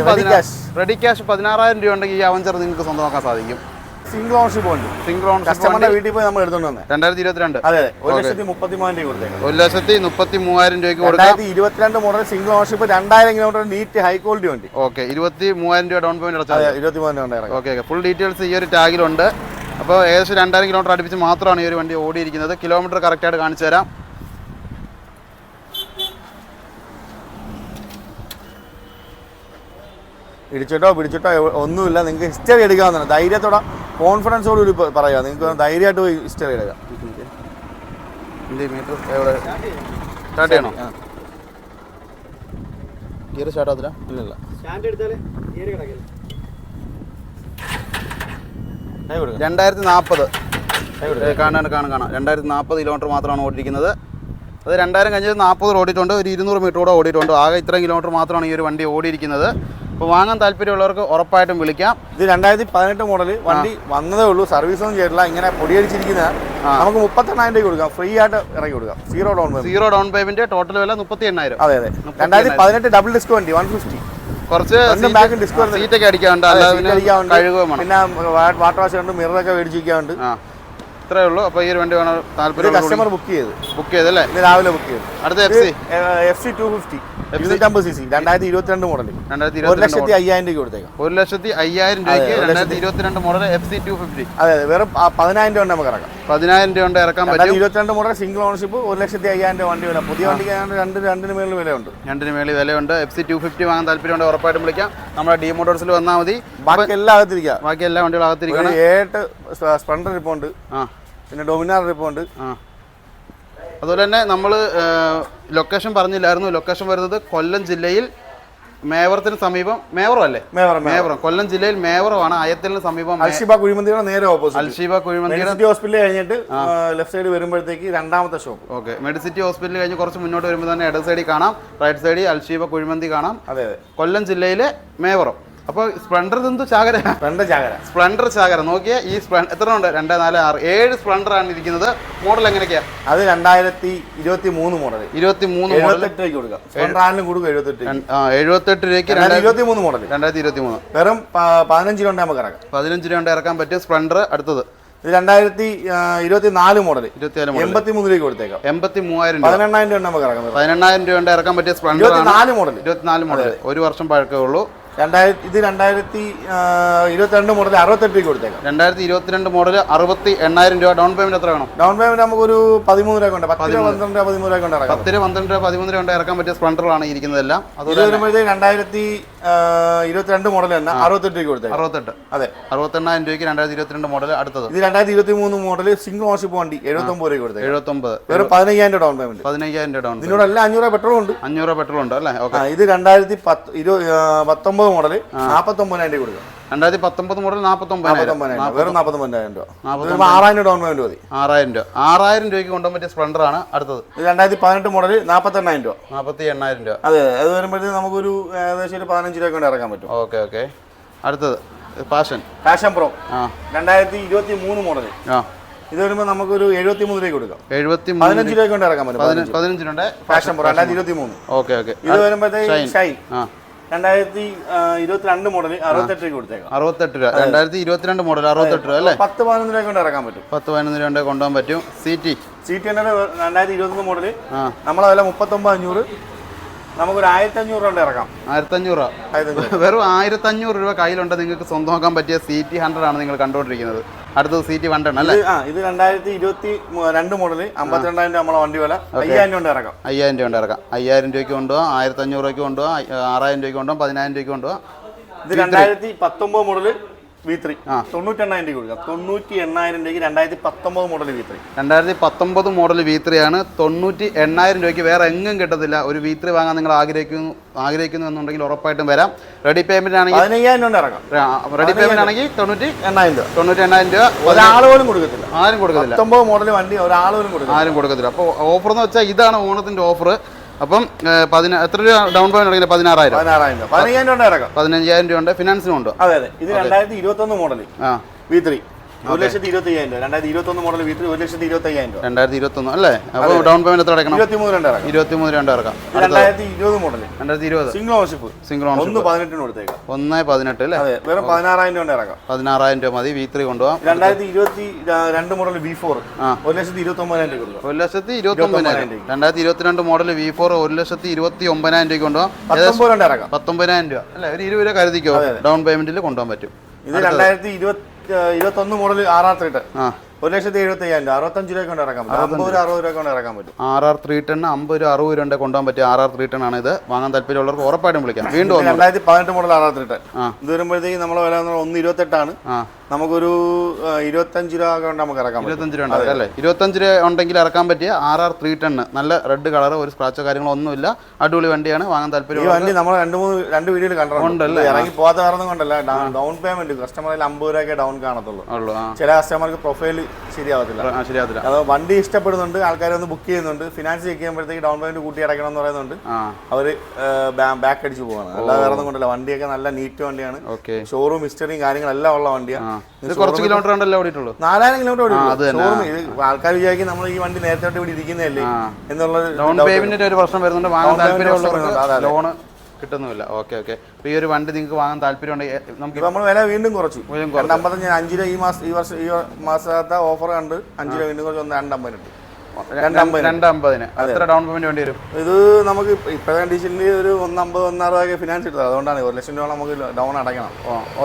രൂപ. റെഡി ക്യാഷ് പതിനാറായിരം രൂപ ഉണ്ടെങ്കിൽ ഈ അവഞ്ചർ നിങ്ങൾക്ക് സ്വന്തമാക്കാൻ സാധിക്കും. സിംഗിൾ ഓണർഷിപ്പ് ഉണ്ട്. സിംഗിൾ ഓൺ കസ്റ്റമറിന്റെ വീട്ടിൽ പോയി നമ്മൾ എടുത്തോണ്ട് വന്നത് രണ്ടായിരത്തി ഇരുപത്തിരണ്ട് അതെ. ഒരു ലക്ഷത്തി മുപ്പത്തി മൂവായിരം രൂപ കൊടുത്തേക്കാം. ഒരു ലക്ഷത്തി മുപ്പത്തി മൂവായിരം രൂപയ്ക്ക് കൊടുക്കാം. ഇരുപത്തിരണ്ട് മോഡൽ സിംഗിൾ ഓണർഷിപ്പ് രണ്ടായിരം കിലോമീറ്റർ നീറ്റ് ഹൈ ക്വാളിറ്റി വണ്ടി. ഓക്കെ ഇരുപത്തി മൂവായിരം രൂപ ഡൗൺ പേയ്മെന്റ് അടച്ചാൽ ഇരുപത്തി മൂവായിരം രൂപ ഓക്കെ ഫുൾ ഡീറ്റെയിൽസ് ഈ ഒരു ടാഗിലുണ്ട് അപ്പോൾ ഏകദേശം രണ്ടായിരം കിലോമീറ്റർ അടുപ്പിച്ച് മാത്രമാണ് ഈ ഒരു വണ്ടി ഓടിയിരിക്കുന്നത്. കിലോമീറ്റർ കറക്റ്റായിട്ട് കാണിച്ചു തരാം. ഇടിച്ചിട്ടോ പിടിച്ചിട്ടോ ഒന്നുമില്ല. നിങ്ങൾക്ക് ഹിസ്റ്ററി എടുക്കാവുന്നതാണ്. ധൈര്യത്തോടെ കോൺഫിഡൻസോട് കൂടി പറയുക. പറയാം നിങ്ങൾക്ക് ധൈര്യമായിട്ട് പോയി ഹിസ്റ്ററി എടുക്കാം മീറ്റർ എവിടെ? സ്റ്റാർട്ട് ചെയ്യണോ? ഗിയർ സ്റ്റാർട്ട് ആകത്തില്ല ഇല്ല രണ്ടായിരത്തി നാൽപ്പത് കാണാൻ കാണാൻ കാണാം രണ്ടായിരത്തി നാൽപ്പത് കിലോമീറ്റർ മാത്രമാണ് ഓടിയിരിക്കുന്നത്. അത് രണ്ടായിരം കഴിഞ്ഞ് നാൽപ്പത് ഓടിയിട്ടുണ്ട്. ഒരു ഇരുന്നൂറ് മീറ്റർ കൂടെ ഓടിയിട്ടുണ്ട്. ആകെ ഇത്രയും കിലോമീറ്റർ മാത്രമാണ് ഈ ഒരു വണ്ടി ഓടിയിരിക്കുന്നത്. അപ്പോൾ വാങ്ങാൻ താല്പര്യമുള്ളവർക്ക് ഉറപ്പായിട്ടും വിളിക്കാം. ഇത് രണ്ടായിരത്തി പതിനെട്ട് മോഡൽ വണ്ടി വന്നതേ ഉള്ളൂ. സർവീസ് ഒന്നും ചെയ്തിട്ടില്ല. ഇങ്ങനെ പൊടിയടിച്ചിരിക്കുന്ന നമുക്ക് മുപ്പത്തെണ്ണായിരം രൂപ കൊടുക്കാം. ഫ്രീ ആയിട്ട് ഇറക്കി കൊടുക്കാം. Zero down payment zero down payment total വില മുപ്പത്തി എണ്ണായിരം അതെ അതെ. രണ്ടായിരത്തി പതിനെട്ട് ഡബിൾ ഡിസ്ക് വണ്ടി വൺ ഫിഫ്റ്റി കുറച്ച് സീറ്റൊക്കെ അടിക്കാറുണ്ട് പിന്നെ വാട്ടർ വാഷ് ഉണ്ട് മിററൊക്കെ മേടിച്ചിരിക്കാറുണ്ട് ഇത്രേ ഉള്ളൂ. അപ്പോൾ ഈ ഒരു വണ്ടി വേണം താല്പര്യം കസ്റ്റമർ ബുക്ക് ചെയ്ത്. ബുക്ക് ചെയ്തല്ലേ? അല്ലേ രാവിലെ ബുക്ക് ചെയ്തു. അടുത്ത F C F C two fifty ഇരുന്നൂറ്റമ്പത് സി സി രണ്ടായിരത്തി ഇരുപത്തിരണ്ട് മോഡൽ രണ്ടായിരത്തി ഒരു ലക്ഷത്തി അയ്യായിരം രൂപ കൊടുത്തേക്കാം. ഒരു ലക്ഷത്തി അയ്യായിരം രൂപയ്ക്ക് രണ്ടായിരത്തി ഇരുപത്തിരണ്ട് model F C two fifty അതെ അതെ. വെറും പതിനായിരം രൂപ നമുക്ക് ഇറക്കാം. പതിനായിരം രൂപ കൊണ്ട് ഇറക്കാൻ പറ്റും. ഇരുപത്തിരണ്ട് മോഡൽ സിംഗിൾ ഓണർഷിപ്പ് ഒരു ലക്ഷത്തി അയ്യായിരം രൂപ വണ്ടി വില. പുതിയ വണ്ടിക്ക് രണ്ട് രണ്ടിന് മേളിൽ വിലയുണ്ട്. രണ്ടിന് മേളിൽ വിലയുണ്ട്. എഫ് സി ടു ഫിഫ്റ്റി വാങ്ങാൻ താല്പര്യമുണ്ട് ഉറപ്പായിട്ടും വിളിക്കാം. നമ്മുടെ ഡി മോട്ടോഴ്സിൽ വന്നാൽ മതി. ബാക്കി എല്ലാം അകത്തിരിക്കുക ബാക്കി എല്ലാ വണ്ടികളും അകത്തിരിക്കണം. ഏട്ട് ഇപ്പോൾ ഉണ്ട്. ആ. പിന്നെ ഡൊമിനാർ ഉണ്ട് ആ. അതുപോലെ തന്നെ നമ്മൾ ലൊക്കേഷൻ പറഞ്ഞില്ലായിരുന്നു. ലൊക്കേഷൻ വരുന്നത് കൊല്ലം ജില്ലയിൽ മേവറത്തിന് സമീപം മേവറം അല്ലേ? മേവറം കൊല്ലം ജില്ലയിൽ മേവറമാണ്. അയത്തലിന് സമീപം അൽഷിബ കുഴിമന്തിയുടെ നേരെ opposite. Alshiba Kuzhimanthi Medicity hospital കഴിഞ്ഞിട്ട് ലെഫ്റ്റ് സൈഡ് വരുമ്പോഴത്തേക്ക് രണ്ടാമത്തെ ഷോപ്പ്. ഓക്കെ. മെഡിസിറ്റി ഹോസ്പിറ്റൽ കഴിഞ്ഞ് കുറച്ച് മുന്നോട്ട് വരുമ്പോൾ തന്നെ ഇടത് സൈഡിൽ കാണാം. റൈറ്റ് സൈഡിൽ അൽഷിബ കുഴിമന്തി കാണാം. അതെ അതെ. കൊല്ലം ജില്ലയിലെ മേവറം. അപ്പോൾ സ്പ്ലെൻഡർ എന്തു ചാകര? സ്പ്ലെൻഡർ ചാകര. സ്പ്ലെൻഡർ ചാകര. നോക്കിയാൽ ഈ സ്പ്ലെ എത്ര ഉണ്ട്? രണ്ട് നാല് ആറ്. ഏഴ് സ്പ്ലെൻഡർ ആണ് ഇരിക്കുന്നത്. മോഡൽ എങ്ങനെയൊക്കെയാ? അത് രണ്ടായിരത്തി ഇരുപത്തി മൂന്ന് മോഡൽ. ഇരുപത്തി മൂന്ന് എഴുപത്തെട്ട് രൂപയ്ക്ക് കൊടുക്കാം. എഴുപത്തെട്ട്. എഴുപത്തെട്ട് രൂപയ്ക്ക് ഇരുപത്തി മൂന്ന് മോഡൽ. രണ്ടായിരത്തി ഇരുപത്തി മൂന്ന് വെറും പതിനഞ്ച് രൂപ നമുക്ക് ഇറക്കാം. പതിനഞ്ച് രൂപ ഇറക്കാൻ പറ്റിയ സ്പ്ലെൻഡർ അടുത്തത്. ഇത് രണ്ടായിരത്തി ഇരുപത്തി നാല് മോഡൽ. ഇരുപത്തിനാല് മോഡൽ. എൺപത്തി മൂന്നിലേക്ക് കൊടുത്തേക്കാം. എൺപത്തി മൂവായിരം പതിനെണ്ണായിരം രൂപ നമുക്ക് ഇറക്കാം. പതിനെണ്ണായിരം രൂപ ഇറക്കാൻ പറ്റിയ സ്പ്ലെൻഡർ നാല് മോഡൽ. ഇരുപത്തിനാല് മോഡൽ. ഒരു വർഷം പഴക്കമേ ഉള്ളൂ. രണ്ടായിരത്തി ഇത് രണ്ടായിരത്തി ഇരുപത്തിരണ്ട് മോഡൽ അറുപത്തെട്ട് രൂപ കൊടുത്തേക്കാം. രണ്ടായിരത്തി ഇരുപത്തിരണ്ട് മോഡൽ അറുപത്തി എണ്ണായിരം രൂപ ഡൗൺ പേയ്മെന്റ് എത്ര വേണം? ഡൗൺ പേയ്മെന്റ് നമുക്ക് ഒരു പതിമൂന്ന് രൂപ കൊണ്ട് പത്ത് രൂപ പന്ത്രണ്ട് രൂപ പതിമൂന്ന് രൂപ കൊണ്ട് ഇറക്കാം. പത്തിന് പന്ത്രണ്ട് രൂപ പതിമൂന്ന് രൂപ കൊണ്ട് ഇറക്കാൻ പറ്റിയ സ്പ്ലണ്ടറാണ് ഇരിക്കുന്നതെല്ലാം. അത് വരുമ്പോഴത്തേക്ക് രണ്ടായിരത്തി ഇരുപത്തിരണ്ട് മോഡൽ തന്നെ അറുപത്തെട്ട് രൂപ കൊടുത്തേക്കാം. അറുപത്തെട്ട്. അതെ. അറുപത്തെണ്ണായിരം രൂപയ്ക്ക് രണ്ടായിരത്തി ഇരുപത്തിരണ്ട് മോഡൽ അടുത്തത്. ഇത് രണ്ടായിരത്തി ഇരുപത്തി മൂന്ന് മോഡൽ സിംഗിൾ ഓണർഷിപ്പ് വണ്ടി എഴുപത്തൊമ്പത് രൂപ കൊടുത്തേക്കാം. എഴുപത്തൊമ്പത്. വെറും പതിനയ്യായിരം രൂപ ഡൗൺ പേയ്മെന്റ് പതിനയ്യായിരം രൂപ ഡൗൺ ഇതിനോടല്ല എല്ലാം അഞ്ഞൂറ് രൂപ പെട്രോൾ ഉണ്ട്. അഞ്ഞൂറ് രൂപ പെട്രോൾ ഉണ്ട് അല്ലേ? ഓക്കെ. ഇത് രണ്ടായിരത്തി പത്ത് ഇരുപത് പത്തൊമ്പത് മോഡൽ നാൽപ്പത്തൊമ്പതിനായിരം രൂപ കൊടുക്കാം രണ്ടായിരത്തി പത്തൊമ്പത് മോഡൽ നാൽപ്പത്തൊമ്പതിനായിരം വെറും നാൽപ്പത്തൊമ്പതിനായിരം രൂപ. ആറായിരം ഡൗൺ പേയ്മെന്റ് മതി. ആറായിരം രൂപ. ആറായിരം രൂപയ്ക്ക് കൊണ്ടുപോകാൻ പറ്റിയ ആണ് അടുത്തത്. രണ്ടായിരത്തി പതിനെട്ട് മോഡൽ നാൽപ്പത്തെണ്ണായിരം രൂപ. നാൽപ്പത്തി എണ്ണായിരം രൂപ. അതെ അതെ വരുമ്പോഴത്തേക്ക് നമുക്കൊരു ഏകദേശം ഒരു പതിനഞ്ച് രൂപ കൊണ്ട് ഇറക്കാൻ പറ്റും. Okay okay. അടുത്തത്. പാഷൻ പാഷൻ പ്രോ രണ്ടായിരത്തി ഇരുപത്തി മൂന്ന് മോഡൽ ഇത് വരുമ്പോൾ നമുക്കൊരു എഴുപത്തി മൂന്ന് രൂപ കൊടുക്കാം. എഴുപത്തി പതിനഞ്ച് രൂപ കൊണ്ട് ഇറക്കാൻ പറ്റും പതിനഞ്ച് പതിനഞ്ചിനുണ്ട് പാഷൻ പ്രോ രണ്ടായിരത്തി ഇരുപത്തി മൂന്ന് ഓക്കെ ഓക്കെ. ഇത് വരുമ്പോഴത്തേക്ക് ഷൈൻ ആ. രണ്ടായിരത്തി ഇരുപത്തിരണ്ട് മോഡൽ അറുപത്തെട്ട് രൂപ കൊടുത്തേക്കാം. അറുപത്തെട്ട് രൂപ. രണ്ടായിരത്തി ഇരുപത്തിരണ്ട് മോഡൽ അറുപത്തെട്ട് രൂപ അല്ലേ? പത്ത് പതിനൊന്ന് രൂപ കൊണ്ട് ഇറക്കാൻ പറ്റും. പത്ത് പതിനൊന്ന് രൂപ കൊണ്ട് കൊണ്ടുപോകാൻ പറ്റും. C T C T hundred രണ്ടായിരത്തി ഇരുപത്തൊന്ന് മോഡൽ ആ. നമ്മളെ വില മുപ്പത്തൊമ്പത് അഞ്ഞൂറ് നമുക്കൊരു ആയിരത്തി അഞ്ഞൂറ് രൂപ ഇറക്കാം ആയിരത്തി അഞ്ഞൂറ് വെറും ആയിരത്തഞ്ഞൂറ് രൂപ കയ്യിലുണ്ട്. നിങ്ങൾക്ക് സ്വന്തമാക്കാൻ പറ്റിയ സി ടി ഹൺഡ്രഡ് ആണ് നിങ്ങൾ കണ്ടുകൊണ്ടിരിക്കുന്നത്. അടുത്തത് സി ടി വൺ അല്ലേ? ഇത് ആ ഇത് രണ്ടായിരത്തി ഇരുപത്തി രണ്ട് മോഡൽ അമ്പത്തിരണ്ടായിരം രൂപ നമ്മളെ വണ്ടി വില. അയ്യായിരം രൂപ ഇറക്കാം. അയ്യായിരം രൂപ ഇറക്കാം. അയ്യായിരം രൂപയ്ക്ക് കൊണ്ടുപോകാം ആയിരത്തി അഞ്ഞൂറ് രൂപയ്ക്ക് കൊണ്ടുപോകാം ആറായിരം രൂപയ്ക്ക് കൊണ്ടുപോകാം പതിനായിരം രൂപയ്ക്ക് കൊണ്ടുപോകാം ഇത് രണ്ടായിരത്തി പത്തൊമ്പത് മോഡൽ വി ത്രീ തൊണ്ണൂറ്റി എണ്ണായിരം രൂപ കൊടുക്കുക തൊണ്ണൂറ്റി എണ്ണായിരം രൂപയ്ക്ക് രണ്ടായിരത്തി പത്തൊമ്പത് മോഡൽ വി ത്രീ രണ്ടായിരത്തി പത്തൊമ്പത് മോഡൽ വി ത്രീ ആണ്. തൊണ്ണൂറ്റി എണ്ണായിരം രൂപയ്ക്ക് വേറെ എങ്ങും കിട്ടത്തില്ല. ഒരു വി ത്രീ വാങ്ങാൻ നിങ്ങൾ ആഗ്രഹിക്കുന്നു ആഗ്രഹിക്കുന്നു എന്നുണ്ടെങ്കിൽ ഉറപ്പായിട്ടും വരാം. റെഡി പേയ്മെന്റ് ആണെങ്കിൽ പതിനയ്യായിരം രൂപ ഇറങ്ങാം. റെഡി പേയ്മെന്റ് ആണെങ്കിൽ തൊണ്ണൂറ്റി എണ്ണായിരം രൂപ. തൊണ്ണൂറ്റി എണ്ണായിരം രൂപ. ഒരാൾ പോലും കൊടുക്കത്തില്ല. ആരും കൊടുക്കത്തില്ല. പത്തൊമ്പത് മോഡൽ വണ്ടി ഒരാൾ പോലും കൊടുക്കും ആരും കൊടുക്കത്തില്ല. അപ്പോൾ ഓഫർ എന്ന് വെച്ചാൽ ഇതാണ് ഓണത്തിന്റെ ഓഫർ അപ്പം പതിന എത്ര രൂപ ഡൗൺ പേയ്മെന്റ് ഉണ്ടെങ്കിൽ പതിനാറായിരം? പതിനാറായിരം രൂപ. പതിനയ്യായിരം രൂപ പതിനഞ്ചായിരം രൂപ ഉണ്ട്. ഫിനാൻസിനും ഉണ്ട്. അതെ അതെ. ഇത് രണ്ടായിരത്തി ഇരുപത്തി ഒന്ന് മോഡൽ ആ. വി ത്രീ ഒരു ലക്ഷത്തി ഇരുപത്തി അയ്യായിരം രൂപ. രണ്ടായിരത്തി ഇരുപത്തി ഒന്ന് മോഡൽ വി ത്രീ ഒരു ലക്ഷത്തി ഇരുപത്തി അയ്യായിരം രൂപ. രണ്ടായിരത്തി ഇരുപത്തൊന്ന് അല്ലേ അപ്പോൾ ഡൗൺ പേയ്മെന്റ് എത്ര അടക്കണം? ഇരുപത്തി മൂന്ന് രണ്ട് ഇറക്കാം ഇരുപത്തി മൂന്ന് രണ്ട് ഇറക്കാം രണ്ടായിരത്തി ഇരുപത് മോഡൽ രണ്ടായിരത്തി ഇരുപത് സിംഗിൾ ഓണർഷിപ്പ് സിംഗിൾ ഓൺ ഒന്ന് പതിനെട്ടിന് കൊടുത്തേക്കാം. ഒന്ന് പതിനെട്ട് അല്ലേ? അതെ. വേറെ പതിനാറായിരം രൂപ ഇറക്കാം. പതിനാറായിരം രൂപ മതി. വി ത്രീ കൊണ്ടുപോകാം രണ്ടായിരത്തി ഇരുപത്തി രണ്ട് മോഡൽ ബി ഫോർ ആ. ഒരു ലക്ഷത്തി ഇരുപത്തി ഒമ്പതിനായിരം രൂപ ഒരു ലക്ഷത്തി ഇരുപത്തി ഒമ്പതിനായിരം രണ്ടായിരത്തി ഇരുപത്തിരണ്ട് മോഡൽ വി ഫോർ ഒരു ലക്ഷത്തി ഇരുപത്തി ഒമ്പതിനായിരം രൂപ കൊണ്ടുപോകാം പത്തൊമ്പതിനായിരം രൂപ. അല്ലേ ഒരു ഇരുപത് രൂപ കരുതിക്കോ? ഡൗൺ പേയ്മെന്റിൽ കൊണ്ടുപോകാൻ പറ്റും. ഇത് രണ്ടായിരത്തി ഇരുപത്തി ഇരുപത്തി ഒന്ന് മോഡൽ ആറാം ത്രീട്ട് ആ. ഒരു ലക്ഷത്തി എഴുപത്തി അയ്യായിരം രൂപ. അറുപത്തഞ്ച് രൂപ കൊണ്ട് ഇറക്കാൻ പറ്റും അമ്പത് അറുപത് രൂപ കൊണ്ട് ഇറക്കാൻ പറ്റും. ആർ ആർ ത്രീ ടെൺ അമ്പത് രൂപ അറുപത് രൂപ കൊണ്ടുപോകാൻ പറ്റിയ ആർ ആർ ത്രീ ടെൺ ആണ് ഇത് വാങ്ങാൻ താല്പര്യമുള്ളവർക്ക് ഉറപ്പായിട്ടും വിളിക്കാം. വീണ്ടും രണ്ടായിരത്തി പതിനെട്ട് മോഡൽ ആർ ത്രീ ടെൺ ഇത് വരുമ്പോഴത്തേക്ക് നമ്മളെ വില ഒന്ന് ഇരുപത്തെട്ടാണ് നമുക്കൊരു ഇരുപത്തഞ്ച് രൂപ കൊണ്ട് നമുക്ക് ഇറക്കാം ഇരുപത്തഞ്ച് രൂപ അല്ലേ? ഇരുപത്തഞ്ച് രൂപ ഉണ്ടെങ്കിൽ ഇറക്കാൻ പറ്റിയ ആർ ആർ ത്രീ ടെണ് നല്ല റെഡ് കളർ ഒരു സ്ക്രാച്ചോ കാര്യങ്ങളോ ഒന്നുമില്ല. അടിപൊളി വണ്ടിയാണ്. വാങ്ങാൻ ഈ താല്പര്യം വണ്ടി നമ്മൾ രണ്ട് മൂന്ന് രണ്ട് വീഡിയോയിൽ കണ്ടിട്ടുണ്ട്. ഇറങ്ങി പോകാത്ത കാരണം കൊണ്ടല്ല. ഡൗൺ പേയ്മെന്റ് കസ്റ്റമറിൽ അമ്പത് രൂപയൊക്കെ ഡൗൺ കാണത്തുള്ളൂ. ചില കസ്റ്റമർക്ക് പ്രൊഫൈൽ ശരിയാവത്തില്ല. ശരിയാവത്തില്ല. അത് വണ്ടി ഇഷ്ടപ്പെടുന്നുണ്ട്. ആൾക്കാർ ഒന്ന് ബുക്ക് ചെയ്യുന്നുണ്ട്. ഫിനാൻസ് ചെക്ക് ചെയ്യുമ്പോഴത്തേക്ക് ഡൗൺ പേയ്മെന്റ് കൂട്ടി അടയ്ക്കണം എന്ന് പറയുന്നുണ്ട്. അവർ ബാക്ക് അടിച്ച് പോവാണ്. അല്ലാതെ വേറെ കൊണ്ടല്ല. വണ്ടിയൊക്കെ നല്ല നീറ്റ് വണ്ടിയാണ്. ഓക്കെ. ഷോറൂം ഹിസ്റ്ററിയും കാര്യങ്ങളെല്ലാം ഉള്ള വണ്ടിയാണ് ഇത് കുറച്ച് കിലോമീറ്റർ ഉണ്ടല്ലോ ഓടിയിട്ടുള്ളൂ. നാലായിരം കിലോമീറ്റർ ആൾക്കാർ വിചാരിക്കും നമ്മൾ ഈ വണ്ടി നേരത്തെ ഇവിടെ ഇരിക്കുന്നതല്ലേ എന്നുള്ള ലോൺ പേയ്മെന്റിന്റെ ഒരു പ്രശ്നം വരുന്നുണ്ട്. വാങ്ങാൻ Down ലോൺ കിട്ടുന്നില്ല താല്പര്യമുള്ളവർക്ക് ലോണ് കിട്ടുന്നുമില്ല. ഓക്കെ ഓക്കെ അപ്പോൾ ഈ ഒരു വണ്ടി നിങ്ങൾക്ക് വാങ്ങാൻ താല്പര്യമുണ്ടെങ്കിൽ നമുക്ക് നമ്മൾ വില വീണ്ടും കുറച്ചു. കുറച്ചു. രണ്ടമ്പത്തഞ്ച് അഞ്ച് രൂപ ഈ മാസം ഈ വർഷം ഈ മാസത്തെ ഓഫർ കണ്ട് അഞ്ച് രൂപ വീണ്ടും കുറച്ച് ഒന്ന് രണ്ടമ്പതിനുണ്ട് രണ്ടമ്പതിന്. എത്ര ഡൗൺ പേയ്മെന്റ് വേണ്ടി വരും? ഇത് നമുക്ക് ഇപ്പോഴത്തെ കണ്ടീഷനിൽ ഒരു ഒന്ന് അമ്പത് ഒന്നറുപതൊക്കെ ഫിനാൻസ് എടുത്തത് അതുകൊണ്ടാണ് ഒരു ലക്ഷം രൂപ നമുക്ക് ഡൗൺ അടയ്ക്കണം.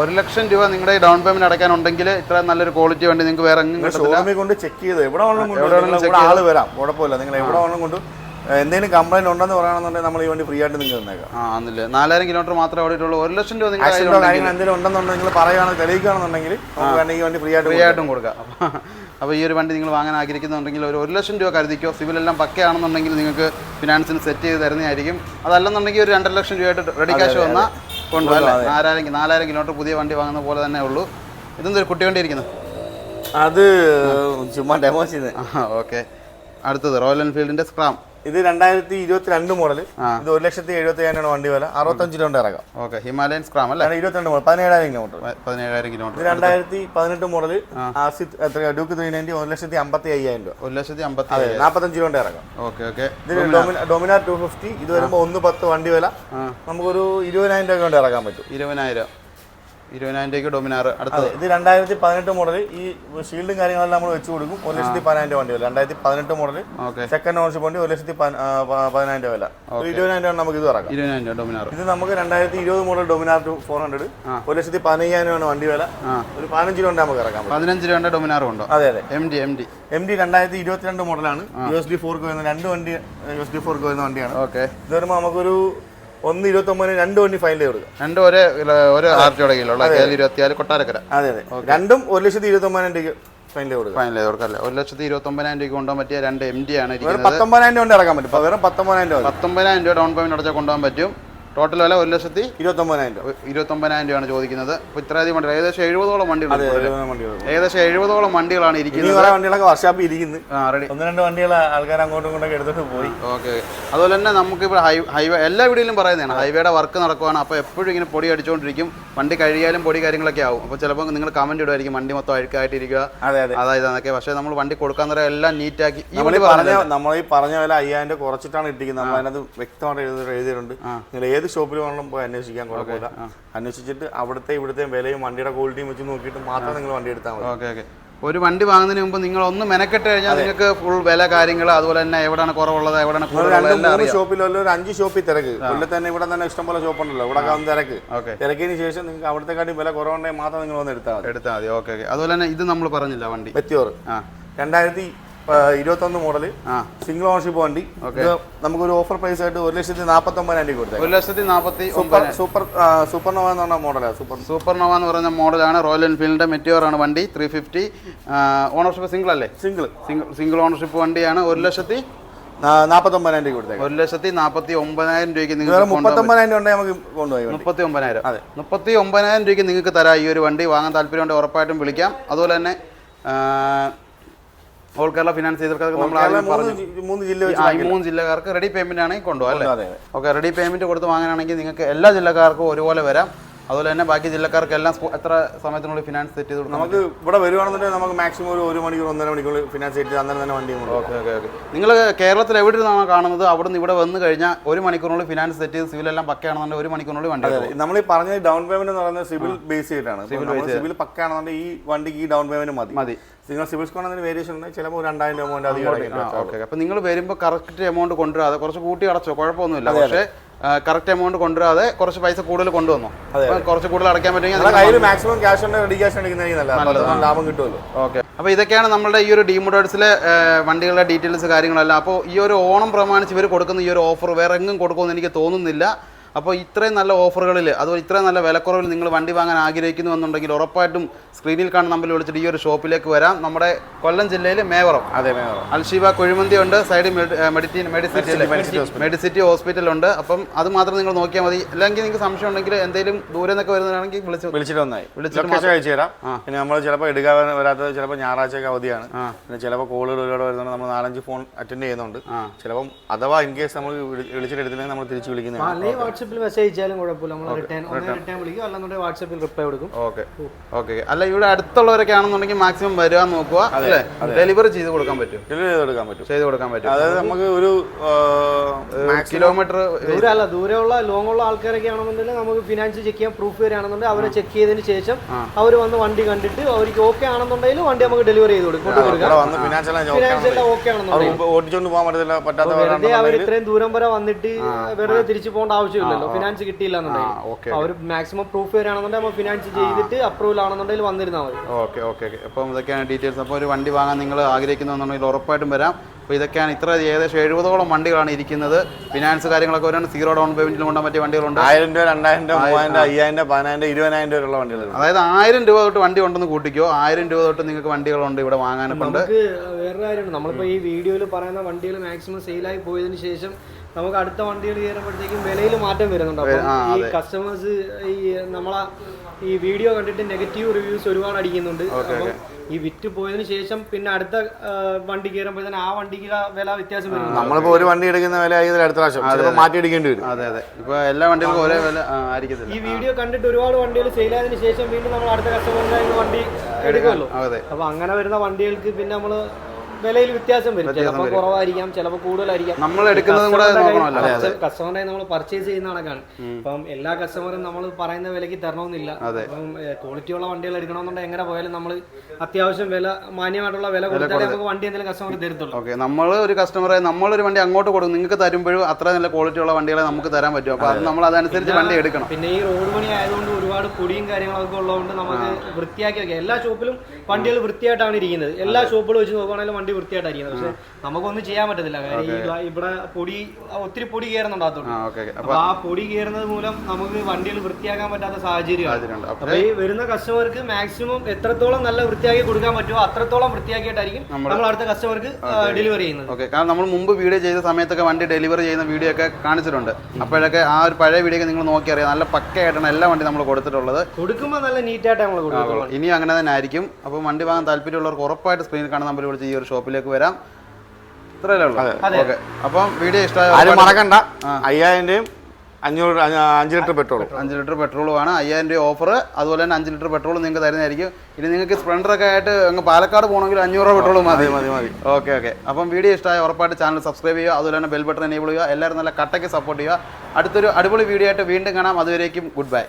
ഒരു ലക്ഷം രൂപ നിങ്ങളുടെ ഡൗൺ പേയ്മെന്റ് അടയ്ക്കാനുണ്ടെങ്കിൽ ഇത്ര നല്ലൊരു ക്വാളിറ്റി വേണ്ടി നിങ്ങൾക്ക് വേറെ എങ്ങും ഷോറൂമിൽ കൊണ്ട് ചെക്ക് ചെയ്ത്? എവിടെ വേണമെങ്കിലും നിങ്ങൾ ആൾ വരാം. കുഴപ്പമില്ല. നിങ്ങൾ എവിടെ വേണമെങ്കിലും കൊണ്ട് എന്തെങ്കിലും കംപ്ലൈന്റ് ഉണ്ടെന്ന് പറയുകയാണെന്നുണ്ടെങ്കിൽ നമ്മൾ ഈ വണ്ടി ഫ്രീ ആയിട്ട് നിങ്ങൾക്ക് തന്നേക്കാം. ആ അന്നില്ലേ നാലായിരം കിലോമീറ്റർ മാത്രമേ ഓടിയിട്ടുള്ളൂ ഒരു ലക്ഷം രൂപ നിങ്ങൾ എന്തെങ്കിലും ഉണ്ടെന്നുണ്ടെങ്കിൽ നിങ്ങൾ പറയുകയാണെങ്കിൽ തെളിയിക്കുകയാണെന്നുണ്ടെങ്കിൽ നമുക്ക് ഈ വണ്ടി ഫ്രീ ആയിട്ട് ഫ്രീ ആയിട്ടും കൊടുക്കാം. അപ്പോൾ ഈ ഒരു വണ്ടി നിങ്ങൾ വാങ്ങാൻ ആഗ്രഹിക്കുന്നുണ്ടെങ്കിൽ ഒരു ഒരു ലക്ഷം രൂപ കരുതിക്കോ? സിവിലെല്ലാം പക്കയാണെന്നുണ്ടെങ്കിൽ നിങ്ങൾക്ക് ഫിനാൻസിന് സെറ്റ് ചെയ്ത് തരുന്നതായിരിക്കും. അതല്ലെന്നുണ്ടെങ്കിൽ ഒരു രണ്ടര ലക്ഷം രൂപയായിട്ട് റെഡി ക്യാഷ് വന്നാൽ അല്ലേ? നാലായിരം നാലായിരം കിലോമീറ്റർ പുതിയ വണ്ടി വാങ്ങുന്ന പോലെ തന്നെ ഉള്ളൂ. ഇതെന്തൊരു കുട്ടി വണ്ടി ഇരിക്കുന്നത് അത് ചുമ്മാ ഡെമോ ചെയ്ത് ആ ഓക്കെ. അടുത്തത് റോയൽ എൻഫീൽഡിന്റെ സ്ക്രാം. ഇത് രണ്ടായിരത്തി ഇരുപത്തി രണ്ട് മോഡൽ ഇത് ഒരു ലക്ഷത്തി എഴുപത്തി അയ്യായിരം വണ്ടി വില. അറുപത്തഞ്ച് രൂപ ഇറങ്ങാം ഓക്കെ ഹിമാലയൻ സ്ക്രാം അല്ലേ? ഇരുപത്തിരണ്ട് മോഡൽ പതിനേഴായിരം കിലോമീറ്റർ പതിനേഴായിരം കിലോമീറ്റർ രണ്ടായിരത്തി പതിനെട്ട് മോഡൽ ആസിഡ് എത്ര ഡ്യൂക്ക് ത്രീ നയന്റി ഒരു ലക്ഷത്തി അമ്പത്തി അയ്യായിരം രൂപ. ഒരു ലക്ഷത്തി അമ്പത്തി അതെ നാൽപ്പത്തഞ്ച് രൂപ ഇറങ്ങാം ഓക്കെ ഓക്കെ. ഇതിൽ ഡൊമിന- ഡൊമിനാർ ടു ഫിഫ്റ്റി ഇത് വരുമ്പോൾ ഒന്ന് പത്ത് വണ്ടി വില. നമുക്കൊരു ഇരുപതിനായിരം രൂപ കൊണ്ട് ഇറക്കാൻ പറ്റും. ഇരുപതിനായിരം. ഇരുപതിനായിരം രൂപയ്ക്ക് ഡൊമിനാർ അടുത്തത്. ഇത് രണ്ടായിരത്തി പതിനെട്ട് മോഡൽ ഈ ഷീൽഡും കാര്യങ്ങളെല്ലാം നമ്മൾ വെച്ച് കൊടുക്കും ഒരു ലക്ഷത്തി പതിനായിരം രൂപ വണ്ടി വില. രണ്ടായിരത്തി പതിനെട്ട് മോഡൽ സെക്കൻഡ് ഓണർഷിപ്പ് വണ്ടി ഒരു ലക്ഷത്തി പതിനായിരം രൂപ വില. ഇരുപതിനായിരം രൂപ നമുക്ക് ഇത് ഇറക്കാം. ഇരുപതിനായിരം രൂപ ഡൊമിനാർ ഇത് നമുക്ക് രണ്ടായിരത്തി ഇരുപത് model Dominar two four hundred ഒരു ലക്ഷത്തി പതിനയ്യായിരം രൂപയാണ് വണ്ടി വില. ഒരു പതിനഞ്ച് രൂപ നമുക്ക് ഇറക്കാം. പതിനഞ്ച് രൂപ ഡൊമിനാർ ഉണ്ടോ അതെ അതെ. M D M D M D രണ്ടായിരത്തി ഇരുപത്തിരണ്ട് മോഡലാണ് യു എസ് ഡി ഫോർക്ക് വരുന്ന രണ്ട് വണ്ടി യു എസ് ഡി ഫോർക്ക് വരുന്ന വണ്ടിയാണ്. ഓക്കെ. ഇത് വരുമ്പോൾ നമുക്കൊരു ഒന്ന് ഇരുപത്തൊമ്പതിന് രണ്ട് വണ്ടി ഫൈനൽ കൊടുക്കുക കൊടുക്കാം. രണ്ടും ഒരേ ഒരു ആർട്ടിയുടെ കീഴിലുള്ള ഇരുപത്തിയാൽ കൊട്ടാരക്കര. അതെ അതെ. രണ്ടും ഒരു ലക്ഷത്തി ഇരുപത്തൊമ്പതിനായിരം രൂപയ്ക്ക് ഫൈനൽ കൊടുക്കാം. ഫൈനൽ ഒരു ലക്ഷത്തി ഇരുപത്തൊമ്പതിനായിരം രൂപ കൊണ്ടുപോകാൻ പറ്റിയ രണ്ട് എം ഡി ആണ് പത്തൊമ്പതിനായിരം രൂപ ഇറക്കാൻ പറ്റും. ഇപ്പൊ വെറും പത്തൊമ്പതിനായിരം രൂപ പത്തൊമ്പതിനായിരം രൂപ ഡൗൺ പേയ്മെന്റ് അടച്ചാൽ കൊണ്ടുപോകാൻ പറ്റും. ടോട്ടൽ വില ഒരു ലക്ഷത്തി ഇരുപത്തൊമ്പതിനായിരം രൂപ. ഇരുപത്തൊമ്പതിനായിരം രൂപയാണ് ചോദിക്കുന്നത്. അപ്പോൾ ഇത്രയധികം വണ്ടികൾ. ഏകദേശം എഴുപതോളം വണ്ടികൾ ഏകദേശം എഴുപതോളം വണ്ടികളാണ് ഇരിക്കുന്നത്. വണ്ടികളൊക്കെ വർഷാപ്പിൽ ഇരിക്കുന്നു. ആ റെഡി ഒന്ന് രണ്ട് വണ്ടികൾ ആൾക്കാർ അങ്ങോട്ടും ഇങ്ങോട്ടൊക്കെ എടുത്തിട്ട് പോയി. ഓക്കെ അതുപോലെ തന്നെ നമുക്ക് ഇപ്പോൾ ഹൈ ഹൈവേ എല്ലാ വീടുകളിലും പറയുന്നതാണ്. ഹൈവേയുടെ വർക്ക് നടക്കുവാണ്. അപ്പോൾ എപ്പോഴും ഇങ്ങനെ പൊടി അടിച്ചുകൊണ്ടിരിക്കും വണ്ടി കഴിയാലും പൊടി കാര്യങ്ങളൊക്കെ ആവും. അപ്പോൾ ചിലപ്പോൾ നിങ്ങൾ കമന്റ് ഇടുമായിരിക്കും വണ്ടി മൊത്തം അഴുക്കായിട്ടിരിക്കുക. അതെ അതെ. അതായത് അതൊക്കെ പക്ഷേ നമ്മൾ വണ്ടി കൊടുക്കാൻ നേരം എല്ലാം നീറ്റാക്കി നമ്മൾ ഈ പറഞ്ഞ വില അയ്യായിരം കുറച്ചിട്ടാണ് ഇട്ടിരിക്കുന്നത്. നമ്മൾ അതിനകത്ത് വ്യക്തമായിട്ട് എഴുതിയിട്ടുണ്ട്. നിങ്ങൾ ഏത് ഷോപ്പിൽ വേണമെങ്കിലും പോയി അന്വേഷിക്കാൻ കുഴപ്പമില്ല. അന്വേഷിച്ചിട്ട് അവിടുത്തെ ഇവിടുത്തെ വിലയും വണ്ടിയുടെ ക്വാളിറ്റിയും വെച്ച് നോക്കിയിട്ട് മാത്രം നിങ്ങൾ വണ്ടി എടുത്താൽ മതി. Okay okay. ഒരു വണ്ടി വാങ്ങുന്നതിന് മുമ്പ് നിങ്ങൾ ഒന്ന് മെനക്കെട്ട് കഴിഞ്ഞാൽ നിങ്ങൾക്ക് ഫുൾ വില കാര്യങ്ങൾ അതുപോലെ തന്നെ എവിടെയാണ് കുറവുള്ളത് എവിടെയാണ് കൂടുതലുള്ളത് ഷോപ്പിലല്ലോ ഒരു അഞ്ച് ഷോപ്പിൽ തിരക്ക്. കൊല്ലത്ത് തന്നെ ഇവിടെ തന്നെ ഇഷ്ടംപോലെ ഷോപ്പ് ഉണ്ടല്ലോ ഇവിടെ ഒക്കെ ഒന്ന് തിരക്ക്. ഓക്കെ. തിരക്കിന് ശേഷം നിങ്ങൾക്ക് അവിടുത്തെ കാട്ടി വില കുറവുണ്ടെങ്കിൽ മാത്രം നിങ്ങൾ വന്ന് എടുത്താൽ മതി. എടുത്താൽ മതി. Okay okay. അതുപോലെ തന്നെ ഇത് നമ്മൾ പറഞ്ഞില്ല വണ്ടി. മെത്തിയോർ രണ്ടായിരത്തി ഇരുപത്തൊന്ന് മോഡൽ സിംഗിൾ ഓണർഷിപ്പ് വണ്ടി. നമുക്ക് നമുക്കൊരു ഓഫർ പ്രൈസ് ആയിട്ട് ഒരു ലക്ഷത്തി നാൽപ്പത്തി ഒമ്പതിനായിരം രൂപ കൊടുത്തത് ഒരു ലക്ഷത്തി നാൽപ്പത്തി സൂപ്പർ സൂപ്പർ സൂപ്പർ നോവ എന്ന് പറഞ്ഞ മോഡലാണ് സൂപ്പർ സൂപ്പർ. നോവ എന്ന് പറഞ്ഞ മോഡലാണ് റോയൽ എൻഫീൽഡിന്റെ മെറ്റിയോർ ആണ് വണ്ടി ത്രീ ഫിഫ്റ്റി ഓണർഷിപ്പ് സിംഗിൾ അല്ലേ? സിംഗിൾ സിംഗിൾ സിംഗിൾ ഓണർഷിപ്പ് വണ്ടിയാണ് ഒരു ലക്ഷത്തി നാൽപ്പത്തി ഒമ്പതിനായിരം രൂപ കൊടുത്തേക്കാം. ഒരു ലക്ഷത്തി നാൽപ്പത്തി ഒമ്പതിനായിരം രൂപയ്ക്ക് നിങ്ങൾക്ക് മുപ്പത്തൊമ്പതിനായിരം രൂപ നമുക്ക് കൊണ്ടുപോയി മുപ്പത്തി ഒമ്പതിനായിരം അതെ. മുപ്പത്തി ഒമ്പതിനായിരം രൂപയ്ക്ക് നിങ്ങൾക്ക് തരാം ഈ ഒരു വണ്ടി. വാങ്ങാൻ താല്പര്യമുണ്ട് ഉറപ്പായിട്ടും വിളിക്കാം. അതുപോലെ തന്നെ ഓൾ കേരള ഫിനാൻസ് ചെയ്തവർക്ക് നമ്മൾ കേരളം ആദ്യം പറഞ്ഞു. മൂന്ന് ജില്ല മൂന്ന് ജില്ലക്കാർക്ക് റെഡി പേയ്മെന്റ് ആണെങ്കിൽ കൊണ്ടുപോകാം അല്ലേ? ഓക്കെ റെഡി പേയ്മെന്റ് കൊടുത്ത് വാങ്ങാനാണെങ്കിൽ നിങ്ങൾക്ക് എല്ലാ ജില്ലക്കാർക്കും ഒരുപോലെ വരാം. അതുപോലെ തന്നെ ബാക്കി ജില്ലക്കാർക്ക് എല്ലാം എത്ര സമയത്തിനുള്ളിൽ ഫിനാൻസ് സെറ്റ് ചെയ്ത് കൊടുക്കാം നമുക്ക് ഇവിടെ വരുവാണെന്നുണ്ടെങ്കിൽ നമുക്ക് മാക്സിമം ഒരു ഒരു മണിക്കൂർ ഒന്നര മണിക്കൂർ ഫിനാൻസ് ചെയ്തിട്ട് അന്നേരം തന്നെ വണ്ടി ഓക്കെ ഓക്കെ ഓക്കെ. നിങ്ങൾ കേരളത്തിൽ എവിടെ നിന്നാണോ കാണുന്നത്? അവിടെ നിന്ന് ഇവിടെ വന്നു കഴിഞ്ഞാൽ ഒരു മണിക്കൂറിനുള്ളിൽ ഫിനാൻസ് സെറ്റ് ചെയ്ത് സിവിൽ എല്ലാം പക്കയാണെന്നുണ്ടെങ്കിൽ ഒരു മണിക്കൂറിനുള്ളിൽ വണ്ടി അതെ നമ്മൾ ഈ പറഞ്ഞ ഡൗൺ പേയ്മെന്റ് എന്ന് പറയുന്നത് സിവിൽ ബേസ് ചെയ്തിട്ടാണ്. സിവിൽ പക്കയാണെന്നുണ്ടെങ്കിൽ ഈ വണ്ടിക്ക് ഈ ഡൗൺ പേയ്മെന്റ് മതി. മതി. നിങ്ങൾ സിവിൽ സ്കോർ അതിന് വേരിയേഷൻ ഉണ്ടെങ്കിൽ ചിലപ്പോൾ രണ്ടായിരം രൂപ അധികം ഓക്കെ അപ്പോൾ നിങ്ങൾ വരുമ്പോൾ കറക്റ്റ് എമൗണ്ട് കൊണ്ടുവരാതെ കുറച്ച് കൂട്ടി അടച്ചോ? കുഴപ്പമൊന്നുമില്ല. പക്ഷേ കറക്റ്റ് എമൗണ്ട് കൊണ്ടുവരാതെ കുറച്ച് പൈസ കൂടുതൽ കൊണ്ടുവന്നു. കുറച്ച് കൂടുതൽ അടയ്ക്കാൻ പറ്റുമെങ്കിൽ മാക്സിമം ക്യാഷ് റെഡി ക്യാഷ് ലാഭം കിട്ടുമല്ലോ. ഓക്കെ. അപ്പോൾ ഇതൊക്കെയാണ് നമ്മുടെ ഈ ഒരു ഡിമോഡേഴ്സിലെ വണ്ടികളുടെ ഡീറ്റെയിൽസ് കാര്യങ്ങളെല്ലാം. അപ്പോൾ ഈ ഒരു ഓണം പ്രമാണിച്ച് ഇവർ കൊടുക്കുന്ന ഈ ഒരു ഓഫർ വേറെ എങ്ങും കൊടുക്കുമെന്ന് എനിക്ക് തോന്നുന്നില്ല. അപ്പോൾ ഇത്രയും നല്ല ഓഫറുകളിൽ അതുപോലെ ഇത്രയും നല്ല വിലക്കുറവിൽ നിങ്ങൾ വണ്ടി വാങ്ങാൻ ആഗ്രഹിക്കുന്നു എന്നുണ്ടെങ്കിൽ ഉറപ്പായിട്ടും സ്ക്രീനിൽ കാണുന്ന നമ്പറിൽ വിളിച്ചിട്ട് ഈ ഒരു ഷോപ്പിലേക്ക് വരാം. നമ്മുടെ കൊല്ലം ജില്ലയിൽ മേവറം. അതെ മേവറം. അൽഷീബ കുഴിമന്തി ഉണ്ട് സൈഡിൽ മെഡിറ്റി മെഡിസിറ്റി മെഡിസിറ്റി ഹോസ്പിറ്റൽ ഉണ്ട്. അപ്പം അത് മാത്രം നിങ്ങൾ നോക്കിയാൽ മതി. അല്ലെങ്കിൽ നിങ്ങൾക്ക് സംശയം ഉണ്ടെങ്കിൽ എന്തെങ്കിലും ദൂരെ നിന്നൊക്കെ വരുന്നതാണെങ്കിൽ വിളിച്ച് വിളിച്ചിട്ട് വന്നായി വിളിച്ചിട്ട് അയച്ചു തരാം. പിന്നെ നമ്മൾ ചിലപ്പോൾ എടുക്കാൻ വരാത്തത് ചിലപ്പോൾ ഞായറാഴ്ചയൊക്കെ അവധിയാണ്. പിന്നെ ചിലപ്പോൾ കോളുകൾ ഒരുപാട് വരുന്നുണ്ട് നമ്മൾ നാലഞ്ച് ഫോൺ അറ്റൻഡ് ചെയ്യുന്നുണ്ട്. ചിലപ്പം അഥവാ ഇൻ കേസ് നമ്മൾ വിളിച്ചിട്ട് എടുത്തില്ലെങ്കിൽ നമ്മൾ തിരിച്ച് വിളിക്കുന്നതാണ്. അല്ലെങ്കിൽ വാട്സപ്പിൽ മെസ്സേജ് അയച്ചാലും കുഴപ്പമില്ല. നമ്മൾ റിട്ടേൺ ഒന്ന് റിട്ടേൺ വിളിക്കും അല്ലെന്നുണ്ടെങ്കിൽ വാട്സപ്പിൽ റിപ്ലൈ കൊടുക്കും. ഓക്കെ ഓക്കെ അല്ല ഇവിടെ അടുത്തുള്ളവരൊക്കെ ആണെന്നുണ്ടെങ്കിൽ മാക്സിമം വരാൻ നോക്കുക അല്ലേ? ഡെലിവറി ചെയ്ത് കൊടുക്കാൻ പറ്റും. ഡെലിവറി ചെയ്തെടുക്കാൻ പറ്റും. ചെയ്ത് കൊടുക്കാൻ പറ്റും. അതായത് നമുക്ക് ഒരു കിലോമീറ്റർ ദൂരം അല്ല ദൂരെയുള്ള ലോങ് ഉള്ള ആൾക്കാരൊക്കെ ആണെന്നുണ്ടെങ്കിൽ നമുക്ക് ഫിനാൻസ് ചെക്ക് ചെയ്യാൻ പ്രൂഫ് വരികയാണെന്നുണ്ടെങ്കിൽ അവരെ ചെക്ക് ചെയ്തതിന് ശേഷം അവർ വന്ന് വണ്ടി കണ്ടിട്ട് അവർക്ക് ഓക്കെ ആണെന്നുണ്ടെങ്കിൽ വണ്ടി നമുക്ക് ഡെലിവറി ചെയ്ത് കൊടുക്കും. ഓടിച്ചോണ്ട് പോകാൻ പറ്റത്തില്ല വെറുതെ അവർ ഇത്രയും ദൂരം വരെ വന്നിട്ട് വെറുതെ തിരിച്ചു പോകേണ്ട ആവശ്യമില്ലല്ലോ ഫിനാൻസ് കിട്ടിയില്ല എന്നുണ്ടെങ്കിൽ അവർ മാക്സിമം പ്രൂഫ് വരികയാണെന്നുണ്ടെങ്കിൽ നമ്മൾ ഫിനാൻസ് ചെയ്തിട്ട് അപ്രൂവൽ ആണെന്നുണ്ടെങ്കിൽ വന്നിരുന്നാൽ മതി. Okay okay okay. അപ്പം ഇതൊക്കെയാണ് ഡീറ്റെയിൽസ് അപ്പോൾ ഒരു വണ്ടി വാങ്ങാൻ നിങ്ങൾ ആഗ്രഹിക്കുന്നുണ്ടെങ്കിൽ ഉറപ്പായിട്ടും വരാം. അപ്പോൾ ഇതൊക്കെയാണ് ഇത്ര ഏകദേശം എഴുപതോളം വണ്ടികളാണ് ഇരിക്കുന്നത്. ഫിനാൻസ് കാര്യങ്ങളൊക്കെ വരാൻ സീറോ ഡൗൺ പേയ്മെന്റിൽ കൊണ്ടാൻ പറ്റിയ വണ്ടികളുണ്ട്. ആയിരം രൂപ രണ്ടായിരം രൂപ മൂവായിരം രൂപ അയ്യായിരം രൂപ പതിനായിരം രൂപ ഇരുപതിനായിരം രൂപ ഉള്ള വണ്ടികളുണ്ട് അതായത് ആയിരം രൂപ തൊട്ട് വണ്ടി ഉണ്ടെന്ന് കൂട്ടിക്കോ. ആയിരം രൂപ തൊട്ട് നിങ്ങൾക്ക് വണ്ടികളുണ്ട് ഇവിടെ വാങ്ങാനൊക്കെ ഉണ്ട് വേറെ വേറൊരു കാര്യമുണ്ട്. നമ്മളിപ്പോൾ ഈ വീഡിയോയിൽ പറയുന്ന വണ്ടികൾ മാക്സിമം സെയിലായി പോയതിനു ശേഷം നമുക്ക് അടുത്ത വണ്ടികൾ കയറുമ്പോഴത്തേക്കും വിലയിൽ മാറ്റം വരുന്നുണ്ട്. അപ്പം ഈ കസ്റ്റമേഴ്സ് ഈ നമ്മളെ ഈ വീഡിയോ കണ്ടിട്ട് നെഗറ്റീവ് റിവ്യൂസ് ഒരുപാട് അടിക്കുന്നുണ്ട്. അപ്പം ഈ വിറ്റ് പോയതിനു ശേഷം പിന്നെ അടുത്ത വണ്ടി തന്നെ ആ വണ്ടിക്ക് വില വ്യത്യാസം വരുന്നു നമ്മളിപ്പോ ഒരു വണ്ടി എടുക്കുന്ന വില ആയിരിക്കും അടുത്ത പ്രാവശ്യം. മാറ്റി എടുക്കേണ്ടി വരും. അതെ അതെ. ഇപ്പൊ എല്ലാ വണ്ടികൾക്കും ഒരേ വില ആയിരിക്കും ആയിരിക്കത്തില്ല. ഈ വീഡിയോ കണ്ടിട്ട് ഒരുപാട് വണ്ടികൾ സെയിൽ ആയതിനു ശേഷം വീണ്ടും നമ്മൾ അടുത്ത കസ്റ്റമറിന്റെ വണ്ടി എടുക്കുമല്ലോ. അതെ. അപ്പൊ അങ്ങനെ വരുന്ന വണ്ടികൾക്ക് പിന്നെ നമ്മൾ വിലയിൽ വ്യത്യാസം വരും. ചിലപ്പോൾ കുറവായിരിക്കാം ചിലപ്പോൾ കൂടുതലായിരിക്കാം. നമ്മൾ എടുക്കുന്നതും കൂടെ നോക്കണമല്ലോ. കസ്റ്റമറെ നമ്മൾ പർച്ചേസ് ചെയ്യുന്ന കണക്കാണ്. അപ്പം എല്ലാ കസ്റ്റമറും നമ്മൾ പറയുന്ന വിലയ്ക്ക് തരണമെന്നില്ല. അപ്പം ക്വാളിറ്റി ഉള്ള വണ്ടികൾ എടുക്കണമെന്നുണ്ടെങ്കിൽ എങ്ങനെ പോയാലും നമ്മൾ അത്യാവശ്യം വില മാന്യമായിട്ടുള്ള വില കൊടുത്താലേ നമുക്ക് വണ്ടി എന്തെങ്കിലും കസ്റ്റമർ തരത്തുള്ളൂ. ഓക്കെ. നമ്മൾ ഒരു കസ്റ്റമറെ നമ്മളൊരു വണ്ടി അങ്ങോട്ട് കൊടുക്കും. നിങ്ങൾക്ക് തരുമ്പോഴും അത്ര നല്ല ക്വാളിറ്റി ഉള്ള വണ്ടികളെ നമുക്ക് തരാൻ പറ്റും. അപ്പോൾ അത്. നമ്മൾ അതനുസരിച്ച് വണ്ടി എടുക്കണം. പിന്നെ ഈ റോഡ് പണി ആയതുകൊണ്ട് ഒരുപാട് പൊടിയും കാര്യങ്ങളൊക്കെ ഉള്ളതുകൊണ്ട് നമുക്ക് വൃത്തിയാക്കി വെക്കാം. എല്ലാ ഷോപ്പിലും വണ്ടികൾ വൃത്തിയായിട്ടാണ് ഇരിക്കുന്നത്. എല്ലാ ഷോപ്പുകളും വെച്ച് നോക്കുകയാണെങ്കിലും വണ്ടി വൃത്തിയായിട്ടായിരിക്കുന്നത്. പക്ഷെ നമുക്കൊന്നും ചെയ്യാൻ പറ്റത്തില്ല. കാര്യം ഇവിടെ പൊടി ഒത്തിരി പൊടി കയറുന്നുണ്ട് അപ്പൊ ആ പൊടി കയറുന്നത് മൂലം നമുക്ക് വണ്ടികൾ വൃത്തിയാക്കാൻ പറ്റാത്ത സാഹചര്യം അപ്പൊ ഈ വരുന്ന കസ്റ്റമർക്ക് മാക്സിമം എത്രത്തോളം നല്ല വൃത്തിയാക്കി കൊടുക്കാൻ പറ്റുമോ അത്രത്തോളം വൃത്തിയാക്കിയിട്ടായിരിക്കും നമ്മൾ അടുത്ത കസ്റ്റമർക്ക് ഡെലിവറി ചെയ്യുന്നത്. ഓക്കെ. കാരണം നമ്മൾ മുമ്പ് വീഡിയോ ചെയ്ത സമയത്തൊക്കെ വണ്ടി ഡെലിവറി ചെയ്യുന്ന വീഡിയോ ഒക്കെ കാണിച്ചിട്ടുണ്ട്. അപ്പോഴൊക്കെ ആ ഒരു പഴയ വീഡിയോ ഒക്കെ നിങ്ങൾ നോക്കിയറിയാം നല്ല പക്കയായിട്ടാണ് എല്ലാ വണ്ടി നമ്മൾ കൊടുത്തിട്ടുള്ളത്. കൊടുക്കുമ്പോൾ നല്ല നീറ്റായിട്ട് നമ്മൾ കൊടുക്കും ഇനി അങ്ങനെ തന്നെ ആയിരിക്കും. അപ്പോൾ വണ്ടി വാങ്ങാൻ താല്പര്യമുള്ളവർക്ക് ഉറപ്പായിട്ട് സ്ക്രീനിൽ കാണുന്ന നമ്പർ വിളിച്ച് ഈ ഒരു ഷോപ്പിലേക്ക് വരാം. ഇത്രയല്ലേ ഉള്ളൂ? ഓക്കെ. അപ്പം വീഡിയോ ആരും ഇഷ്ടമായ മറക്കണ്ട. അയ്യായിരം അഞ്ഞൂറ് അഞ്ഞ- അഞ്ച് ലിറ്റർ പെട്രോൾ അഞ്ച് ലിറ്റർ പെട്രോളുമാണ്. അയ്യായിരം രൂപ ഓഫർ. അതുപോലെ തന്നെ അഞ്ച് ലിറ്റർ പെട്രോൾ നിങ്ങൾക്ക് തരുന്നതായിരിക്കും. ഇനി നിങ്ങൾക്ക് സ്പ്ലെൻഡറൊക്കെ ആയിട്ട് അങ്ങ് പാലക്കാട് പോകണമെങ്കിൽ അഞ്ഞൂറ് രൂപ പെട്രോൾ മതി. മതി മതി ഓക്കെ ഓക്കെ. അപ്പം വീഡിയോ ഇഷ്ടമായ ഉറപ്പായിട്ട് ചാനൽ സബ്സ്ക്രൈബ് ചെയ്യുക. അതുപോലെ തന്നെ ബെൽ ബട്ടൺ എനേബിൾ ചെയ്യുക. എല്ലാവരും നല്ല കട്ടയ്ക്ക് സപ്പോർട്ട് ചെയ്യുക. അടുത്തൊരു അടിപൊളി വീഡിയോ ആയിട്ട് വീണ്ടും കാണാം. അതുവരേക്കും ഗുഡ് ബൈ